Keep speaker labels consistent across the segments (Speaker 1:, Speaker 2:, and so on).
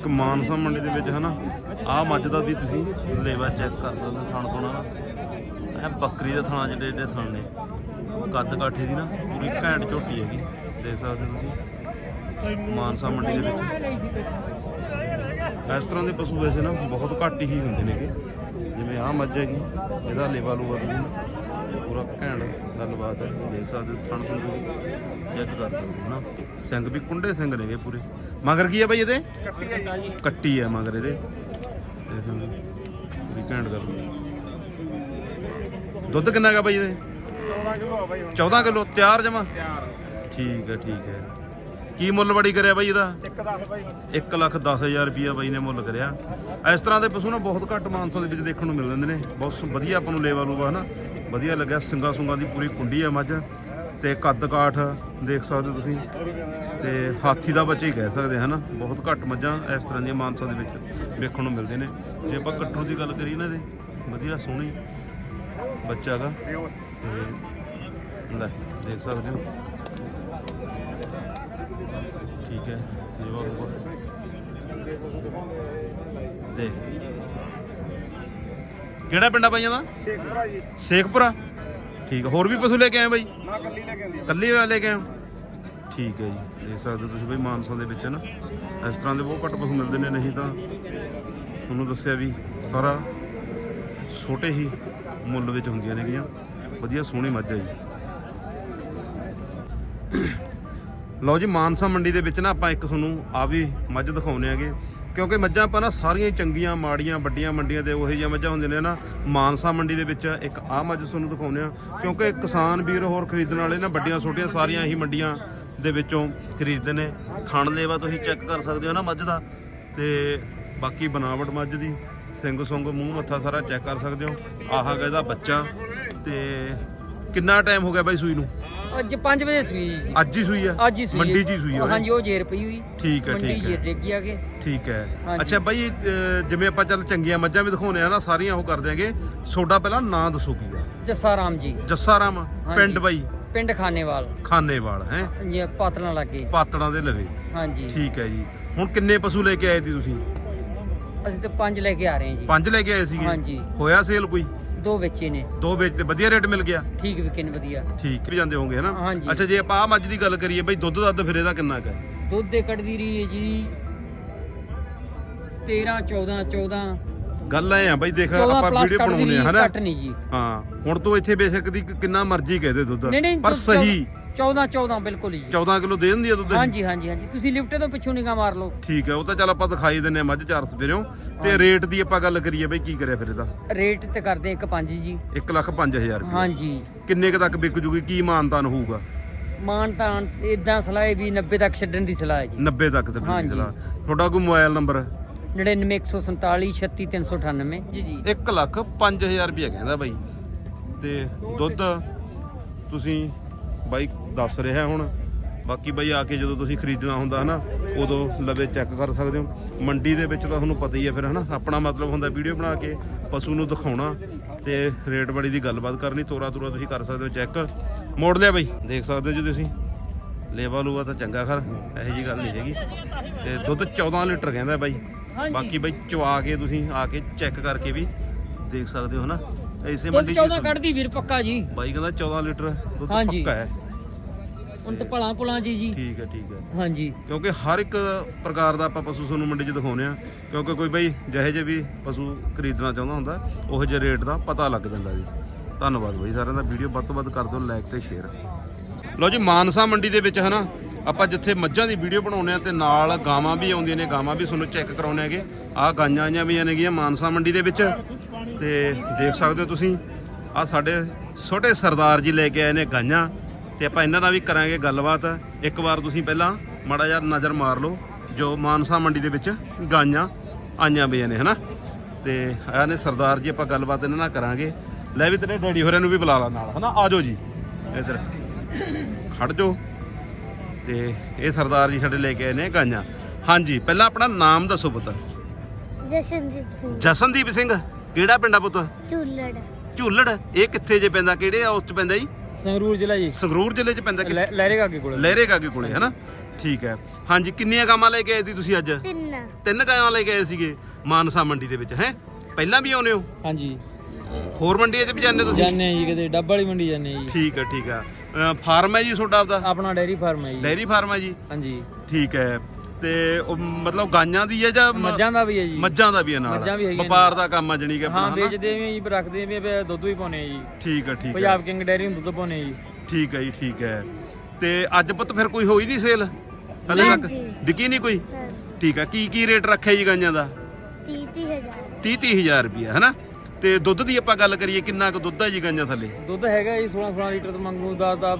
Speaker 1: ਇੱਕ ਮਾਨਸਾ ਮੰਡੀ ਦੇ ਵਿੱਚ ਹਨਾ, ਆਹ ਮੱਝ ਦਾ ਵੀ ਤੁਸੀਂ ਲੇਵਾ ਚੈੱਕ ਕਰ ਸਕਦੇ ਹੋ ਥਣ ਥੋਣਾ ਨਾ ਇਹ ਬੱਕਰੀ ਦੇ ਥਣਾ ਜਿਹੜੇ ਜਿਹੜੇ ਥਣ ਨੇ, ਕੱਦ ਕਾਠੀ ਦੀ ਨਾ, ਪੂਰੀ ਘੈਂਟ ਝੋਟੀ ਹੈਗੀ, ਦੇਖ ਸਕਦੇ ਹੋ ਤੁਸੀਂ। ਮਾਨਸਾ ਮੰਡੀ ਦੇ ਵਿੱਚ। ਇਸ ਤਰ੍ਹਾਂ ਦੇ ਪਸ਼ੂ ਵੈਸੇ ਨਾ ਬਹੁਤ ਘੱਟ ਹੀ ਹੁੰਦੇ ਨੇਗੇ। ਜਿਵੇਂ ਆਹ ਮੱਝ ਹੈਗੀ, ਇਹਦਾ ਲੇਵਾ ਲੂਆ ਤੁਸੀਂ ਪੂਰਾ ਘੈਂਟ ਗੱਲਬਾਤ ਹੈ, ਦੇਖ ਸਕਦੇ ਹੋ ਥਣ ਥਣ ਚੈੱਕ ਕਰ ਸਿੰਘ ਵੀ ਕੁੰਡੇ ਸਿੰਘ ਨੇਗੇ ਪੂਰੇ। ਮਗਰ ਕੀ ਹੈ ਬਾਈ ਇਹਦੇ? ਕੱਟੀ ਹੈ ਮਗਰ ਇਹਦੇ। ਪੂਰੀ ਘੈਂਟ ਗੱਲ ਦੁੱਧ ਕਿੰਨਾ ਹੈਗਾ ਬਾਈ ਇਹਦੇ?
Speaker 2: 14 ਕਿਲੋ ਆ ਬਾਈ
Speaker 1: 14 ਕਿਲੋ ਤਿਆਰ ਜਮਾ?
Speaker 2: ਤਿਆਰ।
Speaker 1: ਠੀਕ ਹੈ ਠੀਕ ਹੈ ਕੀ ਮੁੱਲ ਬੜੀ ਕਰਿਆ ਬਾਈ ਇਹਦਾ?
Speaker 2: ਇੱਕ 10 ਬਾਈ।
Speaker 1: 1 ਲੱਖ 10000 ਰੁਪਿਆ ਬਾਈ ਨੇ ਮੁੱਲ ਕਰਿਆ। ਇਸ ਤਰ੍ਹਾਂ ਦੇ ਪਸ਼ੂ ਨਾ ਬਹੁਤ ਘੱਟ ਮਾਨਸਾ ਦੇ ਵਿੱਚ ਦੇਖਣ ਨੂੰ ਮਿਲ ਜਾਂਦੇ ਨੇ। ਬਹੁਤ ਵਧੀਆ ਆਪਾਂ ਨੂੰ ਲੇਵਾ ਲੂਵਾ ਹਨਾ? ਵਧੀਆ ਲੱਗਿਆ ਸਿੰਗਾ ਸੁੰਗਾ ਦੀ ਪੂਰੀ ਕੁੰਡੀ ਆ ਮੱਝ। ਤੇ ਕੱਦ ਕਾਠ ਦੇਖ ਸਕਦੇ ਹੋ ਤੁਸੀਂ। ਤੇ ਹਾਥੀ ਦਾ ਬੱਚਾ ਹੀ ਕਹਿ ਸਕਦੇ ਹਨਾ? ਬਹੁਤ ਘੱਟ ਮੱਝਾਂ ਇਸ ਤਰ੍ਹਾਂ ਦੀਆਂ ਮਾਨਸਾ ਦੇ ਵਿੱਚ ਵੇਖਣ ਨੂੰ ਮਿਲਦੇ ਨੇ। ਜੇ ਆਪਾਂ ਕੱਟੂ ਦੀ ਗੱਲ ਕਰੀਏ ਨਾ ਇਹਦੇ ਵਧੀਆ ਸੋਹਣੀ ਬੱਚਾ ਤੇ ਲੈ ਦੇਖ ਸਕਦੇ ਹੋ। ਠੀਕ ਹੈ ਹੋਊਗਾ ਦੇਖ। ਕਿਹੜਾ ਪਿੰਡਾ ਬਾਈਆਂ ਦਾ?
Speaker 2: ਸ਼ੇਖਪੁਰਾ ਜੀ।
Speaker 1: ਸ਼ੇਖਪੁਰਾ? ਠੀਕ ਹੈ ਹੋਰ ਵੀ ਪਸ਼ੂ ਲੈ ਕੇ ਆਏ ਬਾਈ?
Speaker 2: ਨਾ ਕੱਲੀ ਲੈ ਕੇ ਆਂਦੀ
Speaker 1: ਕੱਲੀ ਲੈ ਕੇ ਆਏ ਠੀਕ ਹੈ ਜੀ। ਦੇਖ ਸਕਦੇ ਤੁਸੀਂ ਬਾਈ ਮਾਨਸਾ ਦੇ ਵਿੱਚ ਨਾ ਇਸ ਤਰ੍ਹਾਂ ਦੇ ਬਹੁਤ ਘੱਟ ਪਸ਼ੂ ਮਿਲਦੇ ਨੇ ਨਹੀਂ ਤਾਂ ਤੁਹਾਨੂੰ ਦੱਸਿਆ ਵੀ ਸਾਰਾ ਛੋਟੇ ਹੀ ਮੁੱਲ ਵਿੱਚ ਹੁੰਦੀਆਂ ਨੇਗੀਆਂ। ਵਧੀਆ ਸੋਹਣੀ ਮੱਝ ਹੈ ਜੀ। ਲਓ ਜੀ, ਮਾਨਸਾ ਮੰਡੀ ਦੇ ਵਿੱਚ ਨਾ ਆਪਾਂ ਇੱਕ ਤੁਹਾਨੂੰ ਆ ਵੀ ਮੱਝ ਦਿਖਾਉਨੇ ਆਗੇ ਕਿਉਂਕਿ ਮੱਝਾਂ ਆਪਾਂ ਨਾ ਸਾਰੀਆਂ ਹੀ ਚੰਗੀਆਂ, ਮਾੜੀਆਂ, ਵੱਡੀਆਂ ਮੰਡੀਆਂ ਤੇ ਉਹੋ ਜਿਹੀਆਂ ਮੱਝਾਂ ਹੁੰਦੀਆਂ ਨੇ ਨਾ। ਮਾਨਸਾ ਮੰਡੀ ਦੇ ਵਿੱਚ ਇੱਕ ਆ ਮੱਝ ਤੁਹਾਨੂੰ ਦਿਖਾਉਨੇ ਆ ਕਿਉਂਕਿ ਕਿਸਾਨ ਵੀਰ ਹੋਰ ਖਰੀਦਣ ਵਾਲੇ ਨਾ ਵੱਡੀਆਂ, ਛੋਟੀਆਂ ਸਾਰੀਆਂ ਹੀ ਮੰਡੀਆਂ ਦੇ ਵਿੱਚੋਂ ਖਰੀਦਦੇ ਨੇ। ਥਣ ਲੇਵਾ ਤੁਸੀਂ ਚੈੱਕ ਕਰ ਸਕਦੇ ਹੋ ਨਾ ਮੱਝ ਦਾ। ਤੇ ਬਾਕੀ ਬਨਾਵਟ ਮੱਝ ਦੀ, ਸਿੰਘ ਸੁੰਗ, ਮੂੰਹ ਮੱਥਾ ਸਾਰਾ ਚੈੱਕ ਕਰ ਸਕਦੇ ਹੋ। ਆਹ ਹੈਗਾ ਇਹਦਾ ਬੱਚਾ ਤੇ ਕਿੰਨਾ ਟਾਈਮ ਹੋ ਗਿਆ ਬਾਈ ਸੂਈ ਨੂੰ?
Speaker 3: ਅੱਜ 5 ਵਜੇ ਸੂਈ ਜੀ
Speaker 1: ਅੱਜ ਹੀ ਸੂਈ ਆ?
Speaker 3: ਅੱਜ ਹੀ ਸੂਈ
Speaker 1: ਮੰਡੀ 'ਚ ਹੀ ਸੂਈ ਆ ਉਹ?
Speaker 3: ਹਾਂਜੀ ਉਹ ਜੇਰ ਪਈ ਹੋਈ।
Speaker 1: ਠੀਕ ਹੈ
Speaker 3: ਮੰਡੀ
Speaker 1: ਠੀਕ
Speaker 3: ਜੇਰ
Speaker 1: ਹੈ।
Speaker 3: ਡੇਗੀ ਆ ਕੇ
Speaker 1: ਠੀਕ ਹੈ।
Speaker 3: ਹਾਂਜੀ।
Speaker 1: ਅੱਛਾ ਬਾਈ ਅਹ, ਜਿਵੇਂ ਆਪਾਂ ਚੱਲ ਚੰਗੀਆਂ ਮੱਝਾਂ ਵੀ ਦਿਖਾਉਨੇ ਆ ਨਾ ਸਾਰੀਆਂ ਉਹ ਕਰ ਦਿਆਂਗੇ ਸੋਡਾ ਪਹਿਲਾਂ ਨਾਂ ਦੱਸੋ ਕੀ ਆ?
Speaker 3: ਜੱਸਾ ਰਾਮ ਜੀ।
Speaker 1: ਜੱਸਾ ਰਾਮ
Speaker 3: ਹਾਂਜੀ।
Speaker 1: ਪਿੰਡ ਬਾਈ?
Speaker 3: ਪਿੰਡ ਖਾਨੇਵਾਲ।
Speaker 1: ਖਾਨੇਵਾਲ ਹੈ?
Speaker 3: ਜੀ ਪਾਤਲਾਂ ਲੱਗੇ
Speaker 1: ਪਾਤੜਾਂ ਦੇ ਲਵੇ।
Speaker 3: ਹਾਂਜੀ।
Speaker 1: ਠੀਕ ਹੈ ਜੀ। ਹੁਣ ਕਿੰਨੇ ਪਸ਼ੂ ਲੈ ਕੇ ਆਏ ਸੀ ਤੁਸੀਂ?
Speaker 3: ਅਸੀਂ ਤਾਂ ਪੰਜ ਲੈ ਕੇ ਆ ਰਹੇ ਹਾਂ ਜੀ।
Speaker 1: ਪੰਜ ਲੈ ਕੇ ਆਏ ਸੀਗੇ?
Speaker 3: ਹਾਂਜੀ।
Speaker 1: ਹੋਇਆ ਸੇਲ ਕੋਈ?
Speaker 3: ਦੋ ਵੇਚੇ ਨੇ।
Speaker 1: ਦੋ ਵੇਚ ਤੇ ਵਧੀਆ ਰੇਟ ਮਿਲ ਗਿਆ?
Speaker 3: ਠੀਕ ਵਿਕੇ ਨੇ ਵਧੀਆ।
Speaker 1: ਠੀਕ ਵੀ ਜਾਂਦੇ ਹੋਗੇ ਹਨਾ?
Speaker 3: ਹਾਂਜੀ।
Speaker 1: ਅੱਛਾ ਜੇ ਆਪਾਂ ਆ ਮੱਝ ਦੀ ਗੱਲ ਕਰੀਏ ਬਾਈ ਦੁੱਧ ਦੱਧ ਫਿਰ ਇਹਦਾ ਕਿੰਨਾ ਕੁ ਹੈ?
Speaker 3: ਦੁੱਧ ਦੇ ਕੱਢਦੀ ਰਹੀ ਹੈ ਜੀ 13 14 14
Speaker 1: ਗੱਲ ਐ ਆ ਬਾਈ ਦੇਖ
Speaker 3: 14
Speaker 1: ਆਪਾਂ
Speaker 3: ਪਲੱਸ
Speaker 1: ਵੀਡੀਓ
Speaker 3: ਕੱਢਦੀ ਰਹੀ
Speaker 1: ਆ ਹਨਾ?
Speaker 3: ਘੱਟ ਨਹੀਂ ਜੀ।
Speaker 1: ਹਾਂ ਹੁਣ ਤੂੰ ਇੱਥੇ ਬੇਸ਼ੱਕ ਦੀ ਕਿੰਨਾ ਮਰਜ਼ੀ ਕਹਿ ਦੇ ਦੁੱਧ।
Speaker 3: ਨਹੀਂ ਨਹੀਂ
Speaker 1: ਪਰ
Speaker 3: ਦੁੱਧ
Speaker 1: ਸਹੀ
Speaker 3: 14 14 ਬਿਲਕੁਲ ਜੀ।
Speaker 1: 14 ਕਿਲੋ ਦੇ ਦਿੰਦੀ ਆ ਦੁੱਧ
Speaker 3: ਹਾਂਜੀ ਹਾਂਜੀ ਹਾਂਜੀ। ਤੁਸੀਂ ਲਿਫਟੇ ਤੋਂ ਪਿੱਛੋਂ ਨਿਗਾ ਮਾਰ ਲਓ।
Speaker 1: ਠੀਕ ਹੈ ਉਹ ਤਾਂ ਚੱਲ ਆਪਾਂ ਦਿਖਾਈ ਦਿੰਨੇ ਆ ਮੱਝ ਚਾਰ ਸਵੇਰਿਓ। ਤੇ। ਰੇਟ ਦੀ ਆਪਾਂ ਗੱਲ ਕਰੀਏ ਬਈ ਕੀ ਕਰਿਆ ਫਿਰ ਇਹਦਾ?
Speaker 3: ਰੇਟ ਤੇ ਕਰਦੇ ਇੱਕ ਪੰਜ ਜੀ।
Speaker 1: 1 ਲੱਖ 5000 ਰੁਪਏ।
Speaker 3: ਹਾਂਜੀ।
Speaker 1: ਕਿੰਨੇ ਕ ਤੱਕ ਵਿਕ ਜੂਗੀ? ਕੀ ਮਾਨਤਾਨ ਹੋਊਗਾ?
Speaker 3: ਮਾਨ ਤਾਂ ਇਦਾਂ ਸਲਾਹ ਹੈ ਵੀ 90 ਤੱਕ ਛੱਡਣ ਦੀ ਸਲਾਹ ਹੈ ਜੀ।
Speaker 1: 90 ਤੱਕ ਤੇ
Speaker 3: ਹਾਂਜੀ।
Speaker 1: ਬਿਜਲਾ ਤੁਹਾਡਾ ਕੋਈ ਮੋਬਾਈਲ ਨੰਬਰ?
Speaker 3: 99147 36398 ਜੀ ਜੀ।
Speaker 1: 1 ਲੱਖ 5000 ਰੁਪਏ ਕਹਿੰਦਾ ਬਾਈ। ਤੇ ਦੁੱਧ ਤੁਸੀਂ ਬਾਈ ਦੱਸ ਰਿਹਾ ਹੁਣ। ਬਾਕੀ ਬਾਈ ਆ ਕੇ ਜਦੋਂ ਤੁਸੀਂ ਖਰੀਦਣਾ ਹੁੰਦਾ ਹਨਾ ਉਦੋਂ ਲਵੇ ਚੈੱਕ ਕਰ ਸਕਦੇ ਹੋ। ਮੰਡੀ ਦੇ ਵਿੱਚ ਤਾਂ ਤੁਹਾਨੂੰ ਪਤਾ ਹੀ ਹੈ ਫਿਰ ਹਨਾ ਆਪਣਾ ਮਤਲਬ ਹੁੰਦਾ ਵੀਡੀਓ ਬਣਾ ਕੇ ਪਸ਼ੂ ਨੂੰ ਦਿਖਾਉਣਾ ਤੇ ਰੇਟ ਬੜੀ ਦੀ ਗੱਲਬਾਤ ਕਰਨੀ ਤੋਰਾ ਤੋਰਾ ਤੁਸੀਂ ਕਰ ਸਕਦੇ ਹੋ ਚੈੱਕ ਮੋੜ ਲਿਆ ਬਾਈ ਦੇਖ ਸਕਦੇ ਹੋ ਜੀ ਤੁਸੀਂ। ਲੇਵਾ ਲੂਆ ਤਾਂ ਚੰਗਾ ਖਰ ਇਹੋ ਜੀ ਗੱਲ ਨਹੀਂ ਹੈਗੀ। ਤੇ ਦੁੱਧ 14 ਲੀਟਰ ਕਹਿੰਦਾ ਬਾਈ। ਬਾਕੀ ਬਾਈ ਚਵਾ ਕੇ ਤੁਸੀਂ ਆ ਕੇ ਚੈੱਕ ਕਰਕੇ ਵੀ ਦੇਖ ਸਕਦੇ ਹੋ ਨਾ ਐਸੇ
Speaker 3: ਦੁੱਧ
Speaker 1: ਮੰਡੀ 'ਚ
Speaker 3: 14 ਕੱਢਦੀ ਵੀਰ ਪੱਕਾ ਜੀ।
Speaker 1: ਬਾਈ ਕਹਿੰਦਾ 14 ਲੀਟਰ ਦੁੱਧ
Speaker 3: ਹਾਂਜੀ।
Speaker 1: ਪੱਕਾ ਹੈ।
Speaker 3: ਹੁਣ ਤਾਂ ਭਲਾ ਭਲਾ ਜੀ ਜੀ।
Speaker 1: ਠੀਕ ਹੈ ਠੀਕ ਹੈ।
Speaker 3: ਹਾਂਜੀ।
Speaker 1: ਕਿਉਂਕਿ ਹਰ ਇੱਕ ਪ੍ਰਕਾਰ ਦਾ ਆਪਾਂ ਪਸ਼ੂ ਤੁਹਾਨੂੰ ਮੰਡੀ 'ਚ ਦਿਖਾਉਂਦੇ ਆ ਕਿਉਂਕਿ ਕੋਈ ਬਈ ਜਿਹੇ ਜਿਹੇ ਵੀ ਪਸ਼ੂ ਖਰੀਦਣਾ ਚਾਹੁੰਦਾ ਹੁੰਦਾ ਉਹ ਜਿਹੇ ਰੇਟ ਦਾ ਪਤਾ ਲੱਗ ਜਾਂਦਾ ਜੀ। ਧੰਨਵਾਦ ਬਈ ਸਾਰਿਆਂ ਦਾ। ਵੀਡੀਓ ਵੱਧ ਤੋਂ ਵੱਧ ਕਰ ਦਿਓ ਲਾਈਕ ਤੇ ਸ਼ੇਅਰ ਲਓ ਜੀ ਮਾਨਸਾ ਮੰਡੀ ਦੇ ਵਿੱਚ ਹਨਾ ਆਪਾਂ ਜਿੱਥੇ ਮੱਝਾਂ ਦੀ ਵੀਡੀਓ ਬਣਾਉਂਦੇ ਆ ਤੇ ਨਾਲ ਗਾਵਾਂ ਵੀ ਆਉਂਦੀਆਂ ਨੇ ਗਾਵਾਂ ਵੀ ਤੁਹਾਨੂੰ ਚੈੱਕ ਕਰਾਉਣੇ ਹੈਗੇ। ਆਹ ਗਾਈਆਂ ਆਈਆਂ ਵੀ ਨੇਗੀਆਂ ਮਾਨਸਾ ਮੰਡੀ ਦੇ ਵਿੱਚ। ਤੇ ਦੇਖ ਸਕਦੇ ਹੋ ਤੁਸੀਂ ਆਹ ਸਾਡੇ ਛੋਟੇ ਸਰਦਾਰ ਜੀ ਲੈ ਕੇ ਆਏ ਨੇ ਗਾਈਆਂ ਤੇ ਆਪਾਂ ਇਹਨਾਂ ਨਾਲ ਵੀ ਕਰਾਂਗੇ ਗੱਲਬਾਤ। ਇੱਕ ਵਾਰ ਤੁਸੀਂ ਪਹਿਲਾਂ ਮਾੜਾ ਜਿਹਾ ਨਜ਼ਰ ਮਾਰ ਲਓ ਜੋ ਮਾਨਸਾ ਮੰਡੀ ਦੇ ਵਿੱਚ ਗਾਈਆਂ ਆਈਆਂ ਪਈਆਂ ਨੇ ਹਨਾ? ਤੇ ਆਹ ਨੇ ਸਰਦਾਰ ਜੀ ਆਪਾਂ ਗੱਲਬਾਤ ਇਹਨਾਂ ਨਾਲ ਕਰਾਂਗੇ। ਲੈ ਵੀ ਤੇਰੇ ਡੈਡੀ ਹੋਰਾਂ ਨੂੰ ਵੀ ਬੁਲਾ ਲਾ ਨਾਲ ਹਨਾ? ਆਜੋ ਜੀ। ਇੱਧਰ ਖੜ ਜਾਓ। ਤੇ ਇਹ ਸਰਦਾਰ ਜੀ ਸਾਡੇ ਲੈ ਕੇ ਆਏ ਨੇ ਗਾਈਆਂ ਹਾਂਜੀ ਪਹਿਲਾਂ ਆਪਣਾ ਨਾਮ ਦੱਸੋ ਪੁੱਤ।
Speaker 4: ਜਸ਼ਨਦੀਪ ਸਿੰਘ।
Speaker 1: ਜਸਨਦੀਪ ਸਿੰਘ? ਕਿਹੜਾ ਪਿੰਡਾ ਪੁੱਤ?
Speaker 4: ਝੂਲੜ।
Speaker 1: ਝੂਲੜ? ਇਹ ਕਿੱਥੇ ਜੇ ਪੈਂਦਾ? ਕਿਹੜੇ ਆ ਉਸ ਚ ਪੈਂਦਾ ਜੀ?
Speaker 3: ਸੰਗਰੂਰ ਜ਼ਿਲ੍ਹਾ ਜੀ।
Speaker 1: ਸੰਗਰੂਰ ਜ਼ਿਲ੍ਹੇ ਚ ਪੈਂਦਾ ਕਿ
Speaker 3: ਲਹਿਰੇ ਕਾਗੇ ਕੋਲ।
Speaker 1: ਲਹਿਰੇ ਕਾਗੇ ਕੋਲੇ ਹਨਾ? ਠੀਕ ਹੈ। ਹਾਂਜੀ ਕਿੰਨੀਆਂ ਗਾਵਾਂ ਲੈ ਕੇ ਆਏ ਸੀ ਤੁਸੀਂ ਅੱਜ?
Speaker 4: ਤਿੰਨ।
Speaker 1: ਤਿੰਨ ਗਾਵਾਂ ਲੈ ਕੇ ਆਏ ਸੀਗੇ ਮਾਨਸਾ ਮੰਡੀ ਦੇ ਵਿੱਚ ਹੈ? ਪਹਿਲਾਂ ਵੀ ਆਉਨੇ ਹੋ?
Speaker 5: ਹਾਂਜੀ।
Speaker 1: ਹੋਰ ਮੰਡੀਆਂ 'ਚ ਵੀ ਜਾਂਦੇ ਤੁਸੀਂ?
Speaker 5: ਜਾਂਦੇ ਆ ਜੀ ਕਿਤੇ ਡੱਬ ਵਾਲੀ ਮੰਡੀ ਜਾਂਦੇ ਆ ਜੀ।
Speaker 1: ਠੀਕ ਹੈ ਠੀਕ ਹੈ। ਅ, ਫਾਰਮ ਹੈ ਜੀ ਤੁਹਾਡਾ ਆਪਦਾ?
Speaker 5: ਆਪਣਾ ਡੈਰੀ ਫਾਰਮ ਹੈ ਜੀ।
Speaker 1: ਡੈਰੀ ਫਾਰਮ ਹੈ ਜੀ?
Speaker 5: ਹਾਂਜੀ।
Speaker 1: ਠੀਕ ਹੈ। ਤੇ ਉਹ ਮਤਲਬ ਗਾਈਆਂ ਦੀ ਹੈ ਜਾਂ ਮ-
Speaker 5: ਮੱਝਾਂ ਦਾ ਵੀ ਹੈ ਜੀ।
Speaker 1: ਮੱਝਾਂ ਦਾ ਵੀ ਹੈ ਨਾਲ?
Speaker 5: ਮੱਝਾਂ ਵੀ ਹੈਗੀਆਂ।
Speaker 1: ਵਪਾਰ ਦਾ ਕੰਮ ਆ ਜਣੀ ਕਿ ਆਪਣਾ
Speaker 5: ਹਾਂ
Speaker 1: ਹਨਾ?
Speaker 5: ਵੇਚਦੇ ਵੀ ਆ ਜੀ ਰੱਖਦੇ ਵੀ ਆ, ਫਿਰ ਦੁੱਧ ਵੀ ਪਾਉਨੇ ਆ ਜੀ।
Speaker 1: ਠੀਕ ਹੈ ਠੀਕ ਹੈ।
Speaker 5: ਪੰਜਾਬ ਕਿੰਗ ਡੈਰੀ ਨੂੰ ਦੁੱਧ ਪਾਉਨੇ ਆ ਜੀ।
Speaker 1: ਠੀਕ ਹੈ ਜੀ ਠੀਕ ਹੈ। ਤੇ ਅੱਜ ਪੁੱਤ ਫਿਰ ਕੋਈ ਹੋਈ ਨਹੀਂ ਸੇਲ? ਹਲੇ ਤੱਕ?
Speaker 4: ਹਾਂਜੀ।
Speaker 1: ਵਿਕੀ ਨਹੀਂ ਕੋਈ?
Speaker 4: ਹਾਂਜੀ।
Speaker 1: ਠੀਕ ਹੈ ਕੀ ਕੀ ਰੇਟ ਰੱਖਿਆ ਜੀ ਗਾਈਆਂ ਦਾ?
Speaker 4: ਤੀਹ ਤੀਹ ਹਜ਼ਾਰ।
Speaker 1: 30 30000 ਰੁਪਏ ਹੈਨਾ? ਤੇ ਦੁੱਧ ਦੀ ਆਪਾਂ ਗੱਲ ਕਰੀਏ ਕਿੰਨਾ ਕੁ ਦੁੱਧ ਹੈ ਜੀ ਗਾਈਆਂ ਥੱਲੇ?
Speaker 5: ਦੁੱਧ ਹੈਗਾ ਜੀ 16 16 ਲੀਟਰ ਤੋਂ ਮੰਗੂ ਦਾ ਦਾ